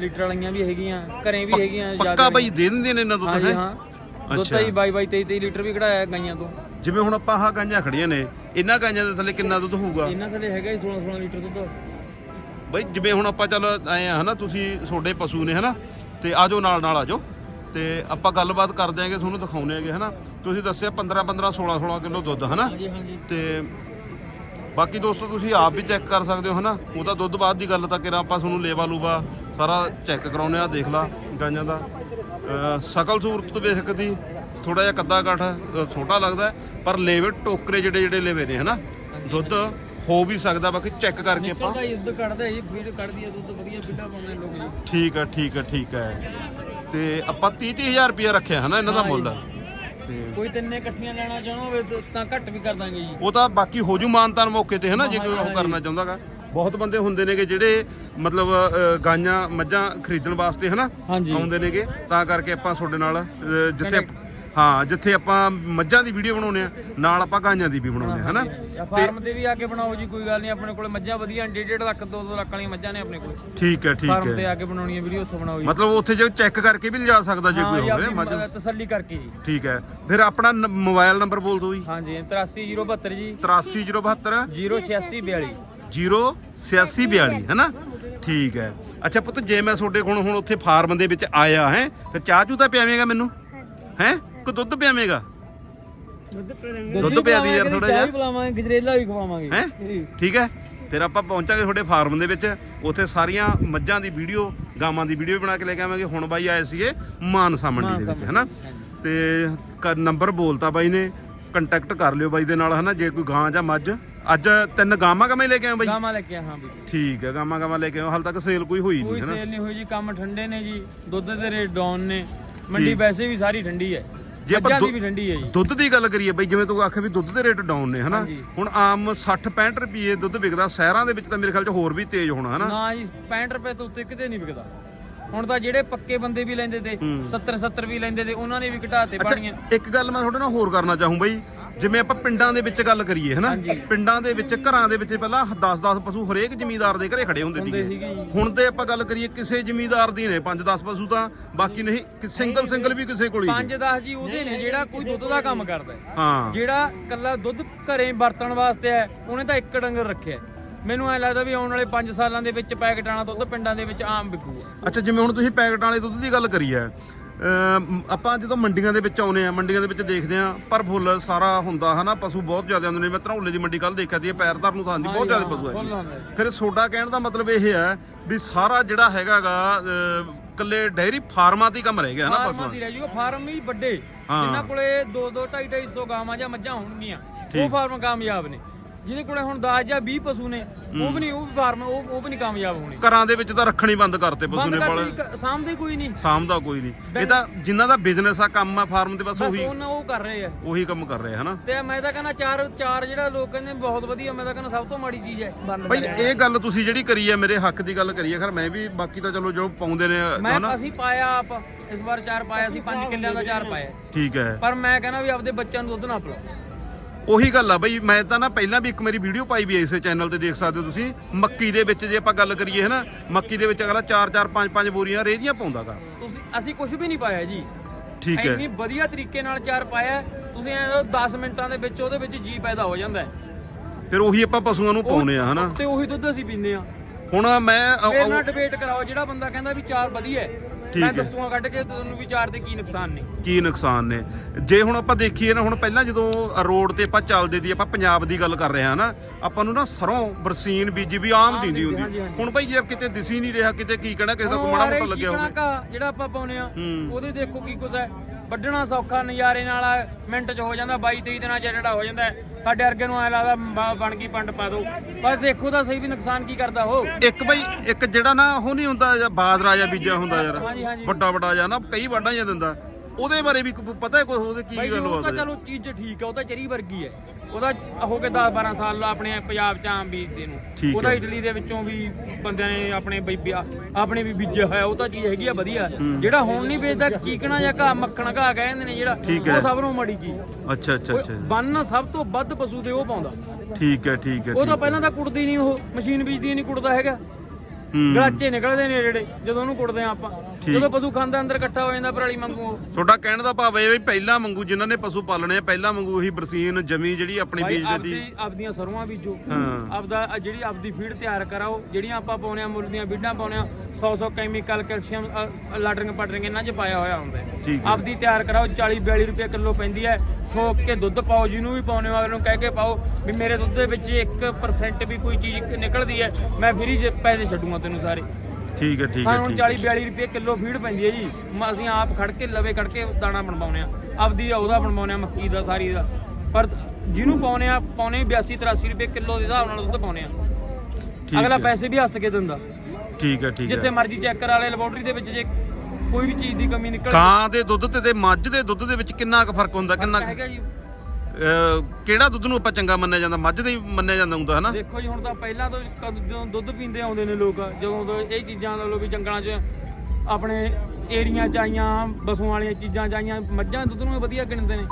Speaker 5: ਲੀਟਰ ਵਾਲੀਆਂ ਵੀ ਹੈਗੀਆਂ ਘਰੇ ਵੀ ਹੈਗੀਆਂ
Speaker 1: ਪੱਕਾ ਬਈ ਦੇ ਦਿੰਦੇ ਨੇ ਇਹਨਾਂ ਦੁੱਧ
Speaker 5: ਹਾਂ ਜੀ
Speaker 1: ਹੈ?
Speaker 5: ਹਾਂ। ਦੁੱਧ
Speaker 1: ਅੱਛਾ।
Speaker 5: ਤਾਂ ਜੀ 22 22 23 23 ਲੀਟਰ ਵੀ ਕਢਾਇਆ ਗਾਈਆਂ ਤੋਂ।
Speaker 1: ਜਿਵੇਂ ਹੁਣ ਆਪਾਂ ਆਹ ਗਾਈਆਂ ਖੜੀਆਂ ਨੇ ਇਹਨਾਂ ਗਾਈਆਂ ਦੇ ਥੱਲੇ ਕਿੰਨਾ ਦੁੱਧ ਹੋਊਗਾ?
Speaker 5: ਇਹਨਾਂ ਥੱਲੇ ਹੈਗਾ ਜੀ 16 16 ਲੀਟਰ ਦੁੱਧ।
Speaker 1: ਬਈ ਜਿਵੇਂ ਹੁਣ ਆਪਾਂ ਚੱਲ ਆਏ ਆ ਹਨਾ ਤੁਸੀਂ ਤੁਹਾਡੇ ਪਸ਼ੂ ਨੇ ਹਨਾ ਤੇ ਆਜੋ ਨਾਲ ਨਾਲ ਆਜੋ ਤੇ ਆਪਾਂ ਗੱਲਬਾਤ ਕਰ ਦਿਆਂਗੇ ਤੁਹਾਨੂੰ ਦਿਖਾਉਣੇ ਹੈਗੇ ਹਨਾ। ਤੁਸੀਂ ਦੱਸਿਆ 15 15 16 16 ਕਿਲੋ ਦੁੱਧ ਹਨਾ।
Speaker 5: ਹਾਂਜੀ ਹਾਂਜੀ।
Speaker 1: ਤੇ ਬਾਕੀ ਦੋਸਤੋ ਤੁਸੀਂ ਆਪ ਵੀ ਚੈੱਕ ਕਰ ਸਕਦੇ ਹੋ ਹਨਾ। ਉਹਦਾ ਦੁੱਧ ਬਾਅਦ ਦੀ ਗੱਲ ਤਾਂ ਕਿਰਾ ਆਪਾਂ ਤੁਹਾਨੂੰ ਲੇਵਾ ਲੂਵਾ ਸਾਰਾ ਚੈੱਕ ਕਰਾਉਨੇ ਆ ਦੇਖ ਲਾ ਗਾਈਆਂ ਦਾ। ਸ਼ਕਲ ਸੂਰਤ ਤੋਂ ਵੇਖ ਦੀ ਥੋੜਾ ਜਿਹਾ ਕੱਦਾ ਕਾਠ ਛੋਟਾ ਲੱਗਦਾ ਪਰ ਲੇਵੇ ਟੋਕਰੇ ਜਿਹੜੇ ਜਿਹੜੇ ਲੇਵੇ ਨੇ ਹਨਾ? ਦੁੱਧ ਹੋ ਵੀ ਸਕਦਾ ਬਾਕੀ ਚੈੱਕ ਕਰਕੇ ਆਪਾਂ
Speaker 5: ਨਿਕਲਦਾ ਦੁੱਧ ਕੱਢਦਾ ਜੀ ਫੀਡ ਕੱਢਦੀ ਆ ਦੁੱਧ ਵਧੀਆ ਫਿੱਡਾ ਪਾਉਂਦੇ ਲੋਕ ਜੀ।
Speaker 1: ਠੀਕ ਹੈ ਠੀਕ ਹੈ ਠੀਕ ਹੈ। ਤੇ ਆਪਾਂ 30 30000 ਰੁਪਏ ਰੱਖਿਆ ਹਨਾ ਇਹਨਾਂ ਦਾ ਮੁੱਲ?
Speaker 5: ਕੋਈ ਤਿੰਨੇ ਇਕੱਠੀਆਂ ਲੈਣਾ ਚਾਹੋ ਹੋਵੇ ਤਾਂ- ਘੱਟ ਵੀ ਕਰ ਦਾਂਗੇ ਜੀ।
Speaker 1: ਉਹ ਤਾਂ ਬਾਕੀ ਹੋ ਜੂ ਮਾਨਤਾਨ ਮੌਕੇ ਤੇ ਹਨਾ ਜੇ ਕੋਈ ਉਹ ਕਰਨਾ ਚਾਹੁੰਦਾਗਾ ਬਹੁਤ ਬੰਦੇ ਹੁੰਦੇ ਨੇਗੇ ਜਿਹੜੇ ਮਤਲਬ ਅ, ਗਾਈਆਂ ਮੱਝਾਂ ਖਰੀਦਣ ਵਾਸਤੇ ਹਨਾ
Speaker 5: ਹਾਂਜੀ।
Speaker 1: ਆਉਂਦੇ ਨੇਗੇ। ਤਾਂ ਕਰਕੇ ਆਪਾਂ ਤੁਹਾਡੇ ਨਾਲ ਅ, ਜਿੱਥੇ ਹਾਂ ਜਿੱਥੇ ਆਪਾਂ ਮੱਝਾਂ ਦੀ ਵੀਡੀਓ ਬਣਾਉਨੇ ਆ ਨਾਲ ਆਪਾਂ ਗਾਈਆਂ ਦੀ ਵੀ ਬਣਾਉਨੇ ਆ ਹਨਾ।
Speaker 5: ਫਾਰਮ ਤੇ ਵੀ ਆ ਕੇ ਬਣਾਓ ਜੀ ਕੋਈ ਗੱਲ ਨਹੀਂ ਆਪਣੇ ਕੋਲ ਮੱਝਾਂ ਵਧੀਆ 1.5 ਲੱਖ 2-2 ਲੱਖ ਵਾਲੀਆਂ ਮੱਝਾਂ ਨੇ ਆਪਣੇ ਕੋਲ।
Speaker 1: ਠੀਕ ਹੈ ਠੀਕ
Speaker 5: ਫਾਰਮ ਤੇ
Speaker 1: ਹੈ
Speaker 5: ਆ ਕੇ ਬਣਾਉਣੀ ਹੈ ਵੀਡੀਓ ਉੱਥੋਂ ਬਣਾਓ ਜੀ।
Speaker 1: ਮਤਲਬ ਉੱਥੇ ਜੇ ਚੈੱਕ ਕਰਕੇ ਵੀ ਲਿਜਾ ਸਕਦਾ ਜੇ
Speaker 5: ਹਾਂ
Speaker 1: ਕੋਈ
Speaker 5: ਜੀ,
Speaker 1: ਹੋਵੇ
Speaker 5: ਆਪਣੀ
Speaker 1: ਮੱਝ।
Speaker 5: ਮ- ਤਸੱਲੀ ਕਰਕੇ ਜੀ।
Speaker 1: ਠੀਕ ਹੈ। ਫਿਰ ਆਪਣਾ ਨ- ਮੋਬਾਈਲ ਨੰਬਰ ਬੋਲ ਦਿਓ ਜੀ।
Speaker 5: ਹਾਂਜੀ 83072 ਜੀ।
Speaker 1: 83072
Speaker 5: 08642
Speaker 1: 08642 ਹੈਨਾ ਠੀਕ ਹੈ। ਅੱਛਾ ਪੁੱਤ ਜੇ ਮੈਂ ਤੁਹਾਡੇ ਕੋਲ ਹੁਣ ਉੱਥੇ ਫਾਰਮ ਦੇ ਵਿੱਚ ਆਇਆ ਹੈ ਫਿਰ ਚਾਹ ਚੂ ਤਾਂ ਪਿਆਵੇਂਗਾ ਮੈਨੂੰ? ਹੈ? ਕੋ ਦੁੱਧ ਪਿਆਵੇਂਗਾ?
Speaker 5: ਦੁੱਧ
Speaker 1: ਦੁੱਧ ਪਿਆ ਦੀ ਯਾਰ ਥੋੜ੍ਹਾ ਜਿਹਾ।
Speaker 5: ਚਾਹ ਵੀ ਪਿਲਾਵਾਂਗੇ ਗਜਰੇਲਾ ਵੀ ਖਵਾਵਾਂਗੇ।
Speaker 1: ਹੈਂ? ਠੀਕ ਹੈ। ਫਿਰ ਆਪਾਂ ਪਹੁੰਚਾਂਗੇ ਤੁਹਾਡੇ ਫਾਰਮ ਦੇ ਵਿੱਚ। ਉੱਥੇ ਸਾਰੀਆਂ ਮੱਝਾਂ ਦੀ ਵੀਡੀਓ ਗਾਵਾਂ ਦੀ ਵੀਡੀਓ ਬਣਾ ਕੇ ਲੈ ਕੇ ਆਵਾਂਗੇ। ਹੁਣ ਬਾਈ ਆਏ ਸੀਗੇ ਮਾਨਸਾ ਮੰਡੀ ਦੇ ਵਿੱਚ ਹੈਨਾ ਤੇ ਨੰਬਰ ਬੋਲਤਾ ਬਾਈ ਨੇ। ਕੰਟੈਕਟ ਕਰ ਲਿਓ ਬਾਈ ਦੇ ਨਾਲ ਹਨਾ ਜੇ ਕੋਈ ਗਾਂ ਜਾਂ ਮੱਝ। ਅੱਜ ਤਿੰਨ ਗਾਵਾਂ ਕਮੇ ਲੈ ਕੇ ਆਏ ਬਾਈ?
Speaker 5: ਗਾਵਾਂ ਲੈ ਕੇ ਆ, ਹਾਂ ਵੀ
Speaker 1: ਠੀਕ ਹੈ ਗਾਵਾਂ ਗਾਵਾਂ ਲੈ ਕੇ ਆਓ ਹਾਲ ਤੱਕ ਸੇਲ ਕੋਈ ਹੋਈ
Speaker 5: ਕੋਈ
Speaker 1: ਨਹੀਂ ਹੈ ਨਾ
Speaker 5: ਸੇਲ ਨਹੀਂ ਹੋਈ ਜੀ ਕੰਮ ਠੰਡੇ ਨੇ ਜੀ ਦੁੱਧ ਦੇ ਰੇਟ ਡਾਊਨ ਨੇ। ਮੰਡੀ
Speaker 1: ਠੀਕ।
Speaker 5: ਵੈਸੇ ਵੀ ਸਾਰੀ ਠੰਡੀ ਹੈ।
Speaker 1: ਜੇ ਆਪਾਂ
Speaker 5: ਮੱਝਾਂ ਦੀ
Speaker 1: ਦੁੱਧ-
Speaker 5: ਵੀ ਠੰਡੀ ਹੈ ਜੀ।
Speaker 1: ਦੁੱਧ ਦੀ ਗੱਲ ਕਰੀਏ ਬਈ ਜਿਵੇਂ ਤੂੰ ਆਖਿਆ ਵੀ ਦੁੱਧ ਦੇ ਰੇਟ ਡਾਊਨ ਨੇ ਹਨਾ?
Speaker 5: ਹਾਂਜੀ।
Speaker 1: ਹੁਣ ਆਮ 60 65 ਰੁਪਏ ਦੁੱਧ ਵਿਕਦਾ ਸ਼ਹਿਰਾਂ ਦੇ ਵਿੱਚ ਤਾਂ ਮੇਰੇ ਖਿਆਲ 'ਚ ਹੋਰ ਵੀ ਤੇਜ਼ ਹੋਣਾ ਹਨਾ?
Speaker 5: ਨਾ ਜੀ 65 ਰੁਪਏ ਤੋਂ ਉੱਤੇ ਕਿਤੇ ਨਹੀਂ ਵਿਕਦਾ। ਹੁਣ ਤਾਂ ਜਿਹੜੇ ਪੱਕੇ ਬੰਦੇ ਵੀ ਲੈਂਦੇ ਤੇ
Speaker 1: ਹੂੰ।
Speaker 5: 70 70 ਵੀ ਲੈਂਦੇ ਤੇ ਉਹਨਾਂ ਨੇ ਵੀ ਘਟਾਤੇ ਪਾਣੀਆਂ
Speaker 1: ਇੱਕ ਗੱਲ ਮੈਂ ਤੁਹਾਡੇ ਨਾਲ ਹੋਰ ਕਰਨਾ ਚਾਹੂੰ ਬਈ ਜਿਵੇਂ ਆਪਾਂ ਪਿੰਡਾਂ ਦੇ ਵਿੱਚ ਗੱਲ ਕਰੀਏ ਹਨਾ। ਪਿੰਡਾਂ ਦੇ ਵਿੱਚ ਘਰਾਂ ਦੇ ਵਿੱਚ ਪਹਿਲਾਂ 10-10 ਪਸ਼ੂ ਹਰੇਕ ਜ਼ਮੀਂਦਾਰ ਦੇ ਘਰੇ ਖੜੇ ਹੁੰਦੇ ਸੀਗੇ ਹੁਣ ਤੇ ਆਪਾਂ ਗੱਲ ਕਰੀਏ ਕਿਸੇ ਜ਼ਮੀਂਦਾਰ ਦੀ ਨੇ 5-10 ਪਸ਼ੂ ਤਾਂ ਬਾਕੀ ਨਹੀਂ ਸਿੰਗਲ ਸਿੰਗਲ ਵੀ ਕਿਸੇ ਕੋਲ ਹੀ ਨੇ
Speaker 5: 5 10 ਜੀ ਉਹਦੇ ਨੇ ਜਿਹੜਾ ਕੋਈ ਦੁੱਧ ਦਾ ਕੰਮ ਕਰਦਾ ਹੈ। ਜਿਹੜਾ ਕੱਲਾ ਦੁੱਧ ਘਰੇ ਵਰਤਣ ਵਾਸਤੇ ਹੈ ਉਹਨੇ ਤਾਂ ਇੱਕ ਡੰਗਰ ਰੱਖਿਆ। ਮੈਨੂੰ ਐ ਲੱਗਦਾ ਵੀ ਆਉਣ ਵਾਲੇ 5 ਸਾਲਾਂ ਦੇ ਵਿੱਚ ਪੈਕਟ ਆਣਾ ਦੁੱਧ ਪਿੰਡਾਂ ਦੇ ਵਿੱਚ ਆਮ ਵਿਕੂਗਾ
Speaker 1: ਅੱਛਾ ਜਿਵੇਂ ਹੁਣ ਤੁਸੀਂ ਪੈਕਟ ਵਾਲੇ ਦੁੱਧ ਦੀ ਗੱਲ ਕਰੀ ਹੈ ਅਮ ਆਪਾਂ ਜਦੋਂ ਮੰਡੀਆਂ ਦੇ ਵਿੱਚ ਆਉਨੇ ਆ ਮੰਡੀਆਂ ਦੇ ਵਿੱਚ ਦੇਖਦੇ ਆ ਪਰ ਫੁੱਲ ਸਾਰਾ ਹੁੰਦਾ ਹਨਾ ਪਸ਼ੂ ਬਹੁਤ ਜ਼ਿਆਦਾ ਹੁੰਦੇ ਨੇ ਮੈਂ ਧਰੌਲੇ ਦੀ ਮੰਡੀ ਕੱਲ ਦੇਖਿਆ ਸੀ ਇਹ ਪੈਰ ਧਰਨ ਨੂੰ ਦੀ ਬਹੁਤ ਜ਼ਿਆਦਾ ਪਸ਼ੂ ਹੈ
Speaker 5: ਫੁੱਲ ਜੀ।
Speaker 1: ਫਿਰ ਸੋਡਾ ਕਹਿਣ ਦਾ ਮਤਲਬ ਇਹ ਹੈ ਵੀ ਸਾਰਾ ਜਿਹੜਾ ਹੈਗਾਗਾ ਕੱਲੇ ਡੈਰੀ ਫਾਰਮਾਂ ਤੇ ਹੀ ਕੰਮ ਰਹਿ ਗਿਆ ਹਨਾ
Speaker 5: ਫਾਰਮਾਂ
Speaker 1: ਪਸ਼ੂਆਂ
Speaker 5: ਦੀ ਰਹਿ ਜੂਗਾ ਫਾਰਮ ਵੀ ਵੱਡੇ
Speaker 1: ਹਾਂ।
Speaker 5: ਜਿਨ੍ਹਾਂ ਕੋਲੇ 2 2 2.5 250 ਗਾਵਾਂ ਜਾਂ ਮੱਝਾਂ ਹੋਣਗੀਆਂ
Speaker 1: ਠੀਕ।
Speaker 5: ਉਹ ਫਾਰਮ ਕਾਮਯਾਬ ਨੇ ਜਿਹਦੇ ਕੋਲੇ ਹੁਣ 10 ਜਾਂ 20 ਪਸ਼ੂ ਨੇ ਉਹ ਵੀ ਨਹੀਂ ਉਹ ਵੀ ਫਾਰਮ ਉਹ ਉਹ ਵੀ ਨਹੀਂ ਕਾਮਯਾਬ ਹੋਣੇ।
Speaker 1: ਘਰਾਂ ਦੇ ਵਿੱਚ ਤਾਂ ਰੱਖਣੀ ਬੰਦ ਕਰਤੇ ਪਸ਼ੂ
Speaker 5: ਬੰਦ
Speaker 1: ਨੇ
Speaker 5: ਕਰਦੀ
Speaker 1: ਬਲ
Speaker 5: ਸਾਹਮਣੇ ਕੋਈ ਨਹੀਂ।
Speaker 1: ਸਾਂਭਦਾ ਕੋਈ ਨਹੀਂ। ਇਹ ਤਾਂ ਜਿਨ੍ਹਾਂ ਦਾ ਬਿਜ਼ਨਸ ਆ ਕੰਮ ਆ ਫਾਰਮ ਤੇ ਬਸ
Speaker 5: ਬਸ
Speaker 1: ਉਹੀ
Speaker 5: ਉਹਨਾਂ ਉਹ ਕਰ ਰਹੇ ਆ।
Speaker 1: ਉਹੀ ਕੰਮ ਕਰ ਰਹੇ ਹਨਾ?
Speaker 5: ਤੇ ਮੈਂ ਤਾਂ ਕਹਿੰਦਾ ਚਾਰ ਚਾਰ ਜਿਹੜਾ ਲੋਕ ਕਹਿੰਦੇ ਬਹੁਤ ਵਧੀਆ ਮੈਂ ਤਾਂ ਕਹਿੰਦਾ ਸਭ ਤੋਂ ਮਾੜੀ ਚੀਜ਼ ਹੈ।
Speaker 1: ਭਾਈ ਇਹ ਗੱਲ ਤੁਸੀਂ ਜਿਹੜੀ ਕਰੀ ਹੈ ਮੇਰੇ ਹੱਕ ਦੀ ਗੱਲ ਕਰੀ ਹੈ ਖਰ ਮੈਂ ਵੀ ਬਾਕੀ ਤਾਂ ਚਲੋ ਜੋ ਪਾਉਂਦੇ ਨੇ
Speaker 5: ਮੈਂ
Speaker 1: ਹਨਾ?
Speaker 5: ਅਸੀਂ ਪਾਇਆ ਆਪ ਇਸ ਵਾਰ ਚਾਰ ਪਾਇਆ ਸੀ 5 ਕਿੱਲਿਆਂ ਦਾ ਚਾਰ ਪਾਇਆ।
Speaker 1: ਠੀਕ ਹੈ।
Speaker 5: ਪਰ ਮੈਂ ਕਹਿੰਦਾ ਵੀ ਆਪਦੇ ਬੱਚਿਆਂ ਨੂੰ ਦੁੱਧ ਨਾ ਪਿਲਾਓ।
Speaker 1: ਉਹੀ ਗੱਲ ਆ ਬਈ ਮੈਂ ਤਾਂ ਨਾ ਪਹਿਲਾਂ ਵੀ ਇੱਕ ਮੇਰੀ ਵੀਡੀਓ ਪਾਈ ਵੀ ਇਸੇ ਚੈਨਲ ਤੇ ਦੇਖ ਸਕਦੇ ਹੋ ਤੁਸੀਂ। ਮੱਕੀ ਦੇ ਵਿੱਚ ਜੇ ਆਪਾਂ ਗੱਲ ਕਰੀਏ ਹਨਾ ਮੱਕੀ ਦੇ ਵਿੱਚ ਅਗਲਾ 4 4 5 5 ਬੋਰੀਆਂ ਰੇਹਦੀਆਂ ਪਾਉਂਦਾਗਾ।
Speaker 5: ਤੁਸੀਂ ਅਸੀਂ ਕੁਝ ਵੀ ਨਹੀਂ ਪਾਇਆ ਜੀ।
Speaker 1: ਠੀਕ ਹੈ।
Speaker 5: ਇੰਨੀ ਵਧੀਆ ਤਰੀਕੇ ਨਾਲ ਚਾਰ ਪਾਇਆ ਤੁਸੀਂ ਐਂ 10 ਮਿੰਟਾਂ ਦੇ ਵਿੱਚ ਉਹਦੇ ਵਿੱਚ ਜੀ ਪੈਦਾ ਹੋ ਜਾਂਦਾ
Speaker 1: ਫਿਰ ਉਹੀ ਆਪਾਂ ਪਸ਼ੂਆਂ ਨੂੰ ਪਾਉਨੇ ਆ ਹਨਾ।
Speaker 5: ਤੇ ਉਹੀ ਦੁੱਧ ਅਸੀਂ ਪੀਂਦੇ ਆ
Speaker 1: ਹੁਣ ਮੈਂ
Speaker 5: ਮੇਰੇ ਨਾਲ ਡਿਬੇਟ ਕਰਾਓ ਜਿਹੜਾ ਬੰਦਾ ਕਹਿੰਦਾ ਵੀ ਚਾਰ ਵਧੀਆ ਹੈ ਮੈਂ। ਦੱਸੂਗਾ ਕੱਢ ਕੇ ਤੁਹਾਨੂੰ ਵੀ ਚਾਰ ਤੇ ਕੀ ਨੁਕਸਾਨ ਨੇ
Speaker 1: ਕੀ ਨੁਕਸਾਨ ਨੇ ਜੇ ਹੁਣ ਆਪਾਂ ਦੇਖੀਏ ਨਾ ਹੁਣ ਪਹਿਲਾਂ ਜਦੋਂ ਰੋਡ ਤੇ ਆਪਾਂ ਚੱਲਦੇ ਦੀ ਆਪਾਂ ਪੰਜਾਬ ਦੀ ਗੱਲ ਕਰ ਰਹੇ ਹਾਂ ਨਾ ਆਪਾਂ ਨੂੰ ਨਾ ਸਰੋਂ ਬਰਸੀਨ ਬੀਜੀ ਵੀ ਆਮ ਦਿੰਦੀ ਹੁੰਦੀ। ਹੁਣ ਭਾਈ ਜੇ ਕਿਤੇ ਦਿਸੀ ਨਹੀਂ ਰਿਹਾ ਕਿਤੇ ਕੀ ਕਹਿਣਾ ਕਿਸੇ ਦਾ ਮਾੜਾ ਮੋਟਾ ਲੱਗਿਆ ਹੋਵੇ
Speaker 5: ਜਿਹੜਾ ਆਪਾਂ ਪਾਉਨੇ ਆ। ਉਹਦੇ ਦੇਖੋ ਕੀ ਕੁਛ ਹੈ ਵੱਢਣਾ ਸੌਖਾ ਨਜ਼ਾਰੇ ਨਾਲ ਮਿੰਟ 'ਚ ਹੋ ਜਾਂਦਾ 22 23 ਦਿਨਾਂ 'ਚ ਜਿਹੜਾ ਹੋ ਜਾਂਦਾ। ਸਾਡੇ ਵਰਗੇ ਨੂੰ ਐ ਲੱਗਦਾ ਬਣ ਗਈ ਪੰਡ ਪਾ ਦੋ ਪਰ ਦੇਖੋ ਤਾਂ ਸਹੀ ਵੀ ਨੁਕਸਾਨ ਕੀ ਕਰਦਾ ਉਹ
Speaker 1: ਇੱਕ ਬਈ ਇੱਕ ਜਿਹੜਾ ਨਾ ਉਹ ਨਹੀਂ ਹੁੰਦਾ ਜਾਂ ਬਾਜਰਾ ਜਾਂ ਬੀਜਿਆ ਹੁੰਦਾ ਯਾਰ। ਵੱਡਾ ਵੱਡਾ ਜਾਂ ਨਾ ਕਈ ਵਾਢਾਂ ਜਾਂ ਦਿੰਦਾ ਉਹਦੇ ਬਾਰੇ ਵੀ ਕੋਈ ਪਤਾ ਹੈ ਕੋਈ ਉਹਦੇ ਕੀ
Speaker 5: ਬਾਈ
Speaker 1: ਗੱਲ
Speaker 5: ਉਹ ਤਾਂ ਚਲੋ ਚੀਜ਼ ਠੀਕ ਹੈ ਉਹ ਤਾਂ ਚਰੀ ਵਰਗੀ ਹੈ ਉਹਦਾ ਹੋ ਕੇ 10 12 ਸਾਲ ਆਪਣੇ ਪੰਜਾਬ ਚ ਆਮ ਬੀਜਦੇ ਨੂੰ
Speaker 1: ਠੀਕ
Speaker 5: ਉਹਦਾ
Speaker 1: ਹੈ।
Speaker 5: ਇਟਲੀ ਦੇ ਵਿੱਚੋਂ ਵੀ ਬੰਦਿਆਂ ਨੇ ਆਪਣੇ ਬਈ ਆਪਣੇ ਵੀ ਬੀਜਿਆ ਹੋਇਆ ਉਹ ਤਾਂ ਚੀਜ਼ ਹੈਗੀ ਆ ਵਧੀਆ
Speaker 1: ਹੂੰ।
Speaker 5: ਜਿਹੜਾ ਹੁਣ ਨਹੀਂ ਵੇਚਦਾ ਚੀਕਣਾ ਜਾਂ ਘਾਹ ਮੱਖਣ ਘਾਹ ਕਹਿੰਦੇ ਨੇ ਜਿਹੜਾ
Speaker 1: ਠੀਕ ਹੈ।
Speaker 5: ਉਹ ਸਭ ਨੂੰ ਮਾੜੀ ਚੀਜ਼
Speaker 1: ਅੱਛਾ ਅੱਛਾ ਅੱਛਾ
Speaker 5: ਬੰਨ ਸਭ ਤੋਂ ਵੱਧ ਪਸ਼ੂ ਦੇ ਉਹ ਪਾਉਂਦਾ
Speaker 1: ਠੀਕ ਹੈ ਠੀਕ ਹੈ
Speaker 5: ਉਹ ਤਾਂ
Speaker 1: ਠੀਕ
Speaker 5: ਪਹਿਲਾਂ ਤਾਂ ਕੁੱਟਦੀ ਨਹੀਂ ਉਹ ਮਸ਼ੀਨ ਬੀਜਦੀ ਨਹੀਂ ਕੁੱਟਦਾ ਹੈਗਾ। ਗਲਾਚੇ ਨਿਕਲਦੇ ਨੇ ਜਿਹੜੇ ਜਦੋਂ ਉਹਨੂੰ ਕੁੱਟਦੇ ਆ ਆਪਾਂ। ਜਦੋਂ ਪਸ਼ੂ ਖਾਂਦਾ ਅੰਦਰ ਇਕੱਠਾ ਹੋ ਜਾਂਦਾ ਪਰਾਲੀ ਮੰਗੂ
Speaker 1: ਤੁਹਾਡਾ ਕਹਿਣ ਦਾ ਭਾਵ ਇਹ ਵੀ ਪਹਿਲਾਂ ਮੰਗੂ ਜਿਨ੍ਹਾਂ ਨੇ ਪਸ਼ੂ ਪਾਲਣੇ ਆ ਪਹਿਲਾਂ ਮੰਗੂ ਉਹੀ ਬਰਸੀਨ ਜਮੀ ਜਿਹੜੀ ਆਪਣੀ ਬੀਜ ਦਿੱਤੀ
Speaker 5: ਆਪਦੀ ਆਪਦੀਆਂ ਸਰੋਆਂ ਬੀਜੋ। ਆਪਦਾ ਜਿਹੜੀ ਆਪਦੀ ਫੀਡ ਤਿਆਰ ਕਰਾਓ ਜਿਹੜੀਆਂ ਆਪਾਂ ਪਾਉਣੇ ਆ ਮੁੱਲ ਦੀਆਂ ਫੀਡਾਂ ਪਾਉਣੇ ਆ 100 100 ਕੈਮੀਕਲ ਕੈਲਸ਼ੀਅਮ ਲਾਟਰਿੰਗ ਪਟਰਿੰਗ ਇਹਨਾਂ 'ਚ ਪਾਇਆ ਹੋਇਆ ਹੁੰਦਾ। ਆਪਦੀ ਤਿਆਰ ਕਰਾਓ 40 42 ਰੁਪਏ ਕਿਲੋ ਪੈਂਦੀ ਹੈ। ਠੋਕ ਕੇ ਦੁੱਧ ਪਾਓ ਜਿਹਨੂੰ ਵੀ ਪਾਉਣੇ ਹੋ ਉਹਨੂੰ ਕਹਿ ਕੇ ਪਾਓ ਵੀ ਮੇਰੇ ਦੁੱਧ ਦੇ ਵਿੱਚ 1% ਵੀ ਕੋਈ ਚੀਜ਼ ਨਿਕਲਦੀ ਹੈ ਮੈਂ ਫ੍ਰੀ ਪੈਸੇ ਛੱਡੂਗਾ ਤੈਨੂੰ ਸਾਰੇ।
Speaker 1: ਠੀਕ ਹੈ ਠੀਕ ਹੈ
Speaker 5: ਸਾਨੂੰ ਹੁਣ
Speaker 1: ਠੀਕ
Speaker 5: 40 42 ਰੁਪਏ ਕਿਲੋ ਫੀਡ ਪੈਂਦੀ ਹੈ ਜੀ। ਅਸੀਂ ਆਪ ਖੜ ਕੇ ਲਵੇ ਖੜ ਕੇ ਦਾਣਾ ਬਣਵਾਉਂਦੇ ਆ ਆਪਦੀ ਉਹਦਾ ਬਣਵਾਉਂਦੇ ਆ ਮੱਕੀ ਦਾ ਸਾਰੀ ਦਾ। ਪਰ ਜਿਹਨੂੰ ਪਾਉਨੇ ਆ ਪਾਉਨੇ 82 83 ਰੁਪਏ ਕਿਲੋ ਦੇ ਹਿਸਾਬ ਨਾਲ ਦੁੱਧ ਪਾਉਨੇ ਆ ਅਗਲਾ। ਪੈਸੇ ਵੀ ਹੱਸ ਕੇ ਦਿੰਦਾ।
Speaker 1: ਠੀਕ ਹੈ ਠੀਕ
Speaker 5: ਜਿੱਥੇ
Speaker 1: ਹੈ
Speaker 5: ਮਰਜ਼ੀ ਚੈੱਕ ਕਰਾ ਲੈ ਲੈਬੋਰਟਰੀ ਦੇ ਵਿੱਚ ਜੇ ਕੋਈ ਵੀ ਚੀਜ਼ ਦੀ ਕਮੀ ਨਿਕਲ
Speaker 1: ਕਾਂ ਦੇ ਦੁੱਧ ਤੇ ਤੇ ਮੱਝ ਦੇ ਦੁੱਧ ਦੇ ਵਿੱਚ ਕਿੰਨਾ ਕੁ ਫ਼ਰਕ ਹੁੰਦਾ ਕਿੰਨਾ ਕੁ-
Speaker 5: ਹੈਗਾ ਜੀ।
Speaker 1: ਅਹ, ਕਿਹੜਾ ਦੁੱਧ ਨੂੰ ਆਪਾਂ ਚੰਗਾ ਮੰਨਿਆ ਜਾਂਦਾ ਮੱਝ ਦੇ ਹੀ ਮੰਨਿਆ ਜਾਂਦਾ ਹੁੰਦਾ ਹਨਾ?
Speaker 5: ਦੇਖੋ ਜੀ ਹੁਣ ਤਾਂ ਪਹਿਲਾਂ ਤੋਂ ਕਦ- ਜਦੋਂ ਦੁੱਧ ਪੀਂਦੇ ਆਉਂਦੇ ਨੇ ਲੋਕ ਜਦੋਂ ਤੋਂ ਇਹ ਚੀਜ਼ਾਂ ਲੋ ਵੀ ਜੰਗਲਾਂ 'ਚ ਆਪਣੇ ਏਰੀਆ 'ਚ ਆਈਆਂ ਬਸੂਆਂ ਵਾਲੀਆਂ ਚੀਜ਼ਾਂ 'ਚ ਆਈਆਂ ਮੱਝਾਂ ਦੇ ਦੁੱਧ ਨੂੰ ਵਧੀਆ ਗਿਣਦੇ ਨੇ।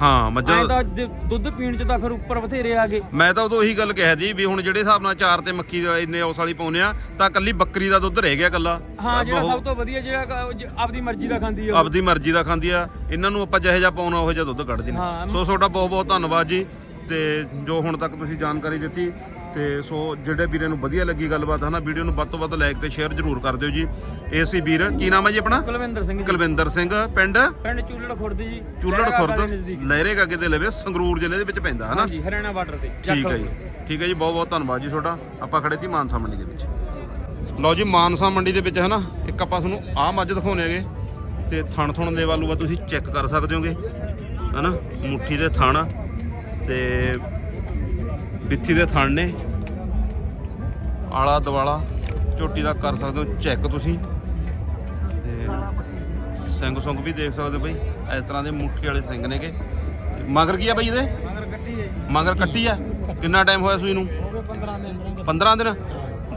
Speaker 1: ਹਾਂ ਮੱਝਾਂ
Speaker 5: ਐਂ ਤਾਂ ਜ- ਦੁੱਧ ਪੀਣ 'ਚ ਤਾਂ ਫਿਰ ਉੱਪਰ ਬਥੇਰੇ ਆ ਗਏ
Speaker 1: ਮੈਂ ਤਾਂ ਉਦੋਂ ਉਹੀ ਗੱਲ ਕਿਹਾ ਜੀ ਵੀ ਹੁਣ ਜਿਹੜੇ ਹਿਸਾਬ ਨਾਲ ਚਾਰ ਤੇ ਮੱਕੀ ਦਾ ਇੰਨੇ ਉਸ ਵਾਲੀ ਪਾਉਨੇ ਆ ਤਾਂ ਕੱਲੀ ਬੱਕਰੀ ਦਾ ਦੁੱਧ ਰਹਿ ਗਿਆ ਕੱਲਾ
Speaker 5: ਹਾਂ ਜਿਹੜਾ ਸਭ ਤੋਂ ਵਧੀਆ ਜਿਹੜਾ ਕ- ਜ- ਆਪਦੀ ਮਰਜ਼ੀ ਦਾ ਖਾਂਦੀ ਆ ਉਹ।
Speaker 1: ਆਪਦੀ ਮਰਜ਼ੀ ਦਾ ਖਾਂਦੀ ਆ ਇਹਨਾਂ ਨੂੰ ਆਪਾਂ ਜਿਹੇ ਜਿਹਾ ਪਾਉਣਾ ਉਹ ਜਿਹਾ ਦੁੱਧ ਕੱਢਦੇ ਨੇ
Speaker 5: ਹਾਂ।
Speaker 1: ਸੋ ਤੁਹਾਡਾ ਬਹੁਤ ਬਹੁਤ ਧੰਨਵਾਦ ਜੀ ਤੇ ਜੋ ਹੁਣ ਤੱਕ ਤੁਸੀਂ ਜਾਣਕਾਰੀ ਦਿੱਤੀ ਤੇ ਸੋ ਜਿਹੜੇ ਵੀਰੇ ਨੂੰ ਵਧੀਆ ਲੱਗੀ ਗੱਲਬਾਤ ਹਨਾ ਵੀਡੀਓ ਨੂੰ ਵੱਧ ਤੋਂ ਵੱਧ ਲਾਈਕ ਤੇ ਸ਼ੇਅਰ ਜ਼ਰੂਰ ਕਰ ਦਿਓ ਜੀ। ਇਹ ਸੀ ਵੀਰ ਕੀ ਨਾਮ ਹੈ ਜੀ ਆਪਣਾ?
Speaker 5: ਕੁਲਵਿੰਦਰ ਸਿੰਘ ਜੀ।
Speaker 1: ਕੁਲਵਿੰਦਰ ਸਿੰਘ ਪਿੰਡ?
Speaker 5: ਪਿੰਡ ਚੂਲੜ ਖੁਰਦ ਜੀ।
Speaker 1: ਚੂਲੜ
Speaker 5: ਲਹਿਰਾ ਗਾਗਾ ਦੇ
Speaker 1: ਖੁਰਦ
Speaker 5: ਨਜ਼ਦੀਕ।
Speaker 1: ਲਹਿਰੇ ਕਾਗੇ ਦੇ ਲਵੇ ਸੰਗਰੂਰ ਜ਼ਿਲ੍ਹੇ ਦੇ ਵਿੱਚ ਪੈਂਦਾ ਹਨਾ?
Speaker 5: ਹਾਂਜੀ ਹਰਿਆਣਾ ਬਾਰਡਰ ਤੇ
Speaker 1: ਠੀਕ ਹੈ। ਜੀ। ਠੀਕ ਹੈ ਜੀ ਬਹੁਤ ਬਹੁਤ ਧੰਨਵਾਦ ਜੀ ਤੁਹਾਡਾ। ਆਪਾਂ ਖੜੇ ਸੀ ਮਾਨਸਾ ਮੰਡੀ ਦੇ ਵਿੱਚ। ਲਓ ਜੀ ਮਾਨਸਾ ਮੰਡੀ ਦੇ ਵਿੱਚ ਹਨਾ ਇੱਕ ਆਪਾਂ ਤੁਹਾਨੂੰ ਆਹ ਮੱਝ ਦਿਖਾਉਣੇ ਹੈਗੇ। ਤੇ ਥਣ ਥਣ ਦੇ ਵਾਲੂ ਆ ਤੁਸੀਂ ਚੈੱਕ ਕਰ ਸਕਦੇ ਹੋਗੇ ਹਨਾ ਮੁੱਠੀ ਦੇ ਥਣ। ਤੇ ਬਿੱਥੀ ਦੇ ਥਣ ਨੇ। ਆਲਾ ਦਵਾਲਾ ਝੋਟੀ ਦਾ ਕਰ ਸਕਦੇ ਹੋ ਚੈੱਕ ਤੁਸੀਂ। ਤੇ ਸਿੰਘ ਸੁੰਗ ਵੀ ਦੇਖ ਸਕਦੇ ਹੋ ਬਈ ਇਸ ਤਰ੍ਹਾਂ ਦੇ ਮੁੱਠੀ ਵਾਲੇ ਸਿੰਘ ਨੇਗੇ। ਮਗਰ ਕੀ ਆ ਬਈ ਇਹਦੇ?
Speaker 5: ਮਗਰ ਗੱਡੀ ਹੈ ਜੀ।
Speaker 1: ਮਗਰ ਕੱਟੀ ਆ? ਕਿੰਨਾ ਟਾਈਮ ਹੋਇਆ ਸੂਈ ਨੂੰ?
Speaker 5: ਹੋ ਗਏ 15 ਦਿਨ।
Speaker 1: 15 ਦਿਨ?